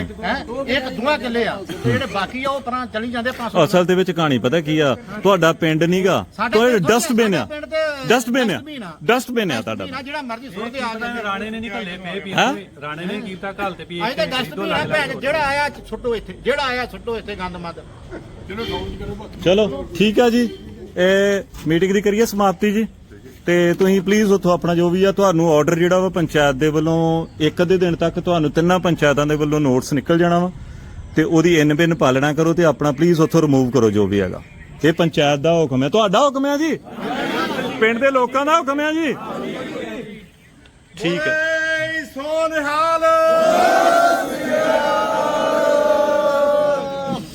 ਇੱਕ ਦੂਆ ਕਿੱਲੇ ਆ ਤੇ ਜਿਹੜੇ ਬਾਕੀ ਆ ਉਹ ਪਰਾਂ ਚਲੀ ਜਾਂਦੇ 500 ਅਸਲ ਦੇ ਵਿੱਚ ਕਹਾਣੀ ਪਤਾ ਕੀ ਆ? ਤੁਹਾਡਾ ਪਿੰਡ ਨਹੀਂਗਾ ਸਾਡੇ ਤੁਹਾਡਾ ਡਸਟਬਿਨ ਆ। ਡਸਟਬਿਨ ਆ। ਡਸਟਬਿਨ ਆ। ਤੁਹਾਡਾ। ਨਾ ਜਿਹੜਾ ਮਰਜ਼ੀ ਸੁੱਟ ਦੇ ਆ ਕੇ ਰਾਣੇ ਨੇ ਨਹੀਂ ਘੱਲੇ ਪਏ ਪੀ ਹਾਂ? ਰਾਣੇ ਨੇ ਕੀਤਾ ਘੱਲ ਤੇ ਪੀ ਅੱਜ ਤਾਂ ਡਸਟਬਿਨ ਆ ਭੈਣ ਜਿਹੜਾ ਆਇਆ ਸੁੱਟੋ ਇੱਥੇ ਜਿਹੜਾ ਆਇਆ ਸੁੱਟੋ ਇੱਥੇ ਗੰਦ ਮੰਦ ਚਲੋ, ਠੀਕ ਆ ਜੀ। ਇਹ ਮੀਟਿੰਗ ਦੀ ਕਰੀਏ ਸਮਾਪਤੀ ਜੀ। ਤੇ ਤੁਸੀਂ ਪਲੀਜ਼ ਉੱਥੋਂ ਆਪਣਾ ਜੋ ਵੀ ਆ, ਤੁਹਾਨੂੰ ਆਰਡਰ ਜਿਹੜਾ ਵਾ ਪੰਚਾਇਤ ਦੇ ਵੱਲੋਂ ਇੱਕ ਅੱਧੇ ਦਿਨ ਤੱਕ ਤੁਹਾਨੂੰ ਤਿੰਨਾਂ ਪੰਚਾਇਤਾਂ ਦੇ ਵੱਲੋਂ ਨੋਟਸ ਨਿਕਲ ਜਾਣਾ ਵਾ। ਤੇ ਉਹਦੀ ਇਨ ਬਿਨ ਪਾਲਣਾ ਕਰੋ ਤੇ ਆਪਣਾ ਪਲੀਜ਼ ਉੱਥੋਂ ਰਿਮੂਵ ਕਰੋ ਜੋ ਵੀ ਹੈਗਾ। ਇਹ ਪੰਚਾਇਤ ਦਾ ਹੁਕਮ ਹੈ। ਤੁਹਾਡਾ ਹੁਕਮ ਹੈ ਜੀ? ਪਿੰਡ ਦੇ ਲੋਕਾਂ ਦਾ ਹੁਕਮ ਹੈ ਜੀ? ਠੀਕ ਹੈ। ਸੋਨਹਾਲ!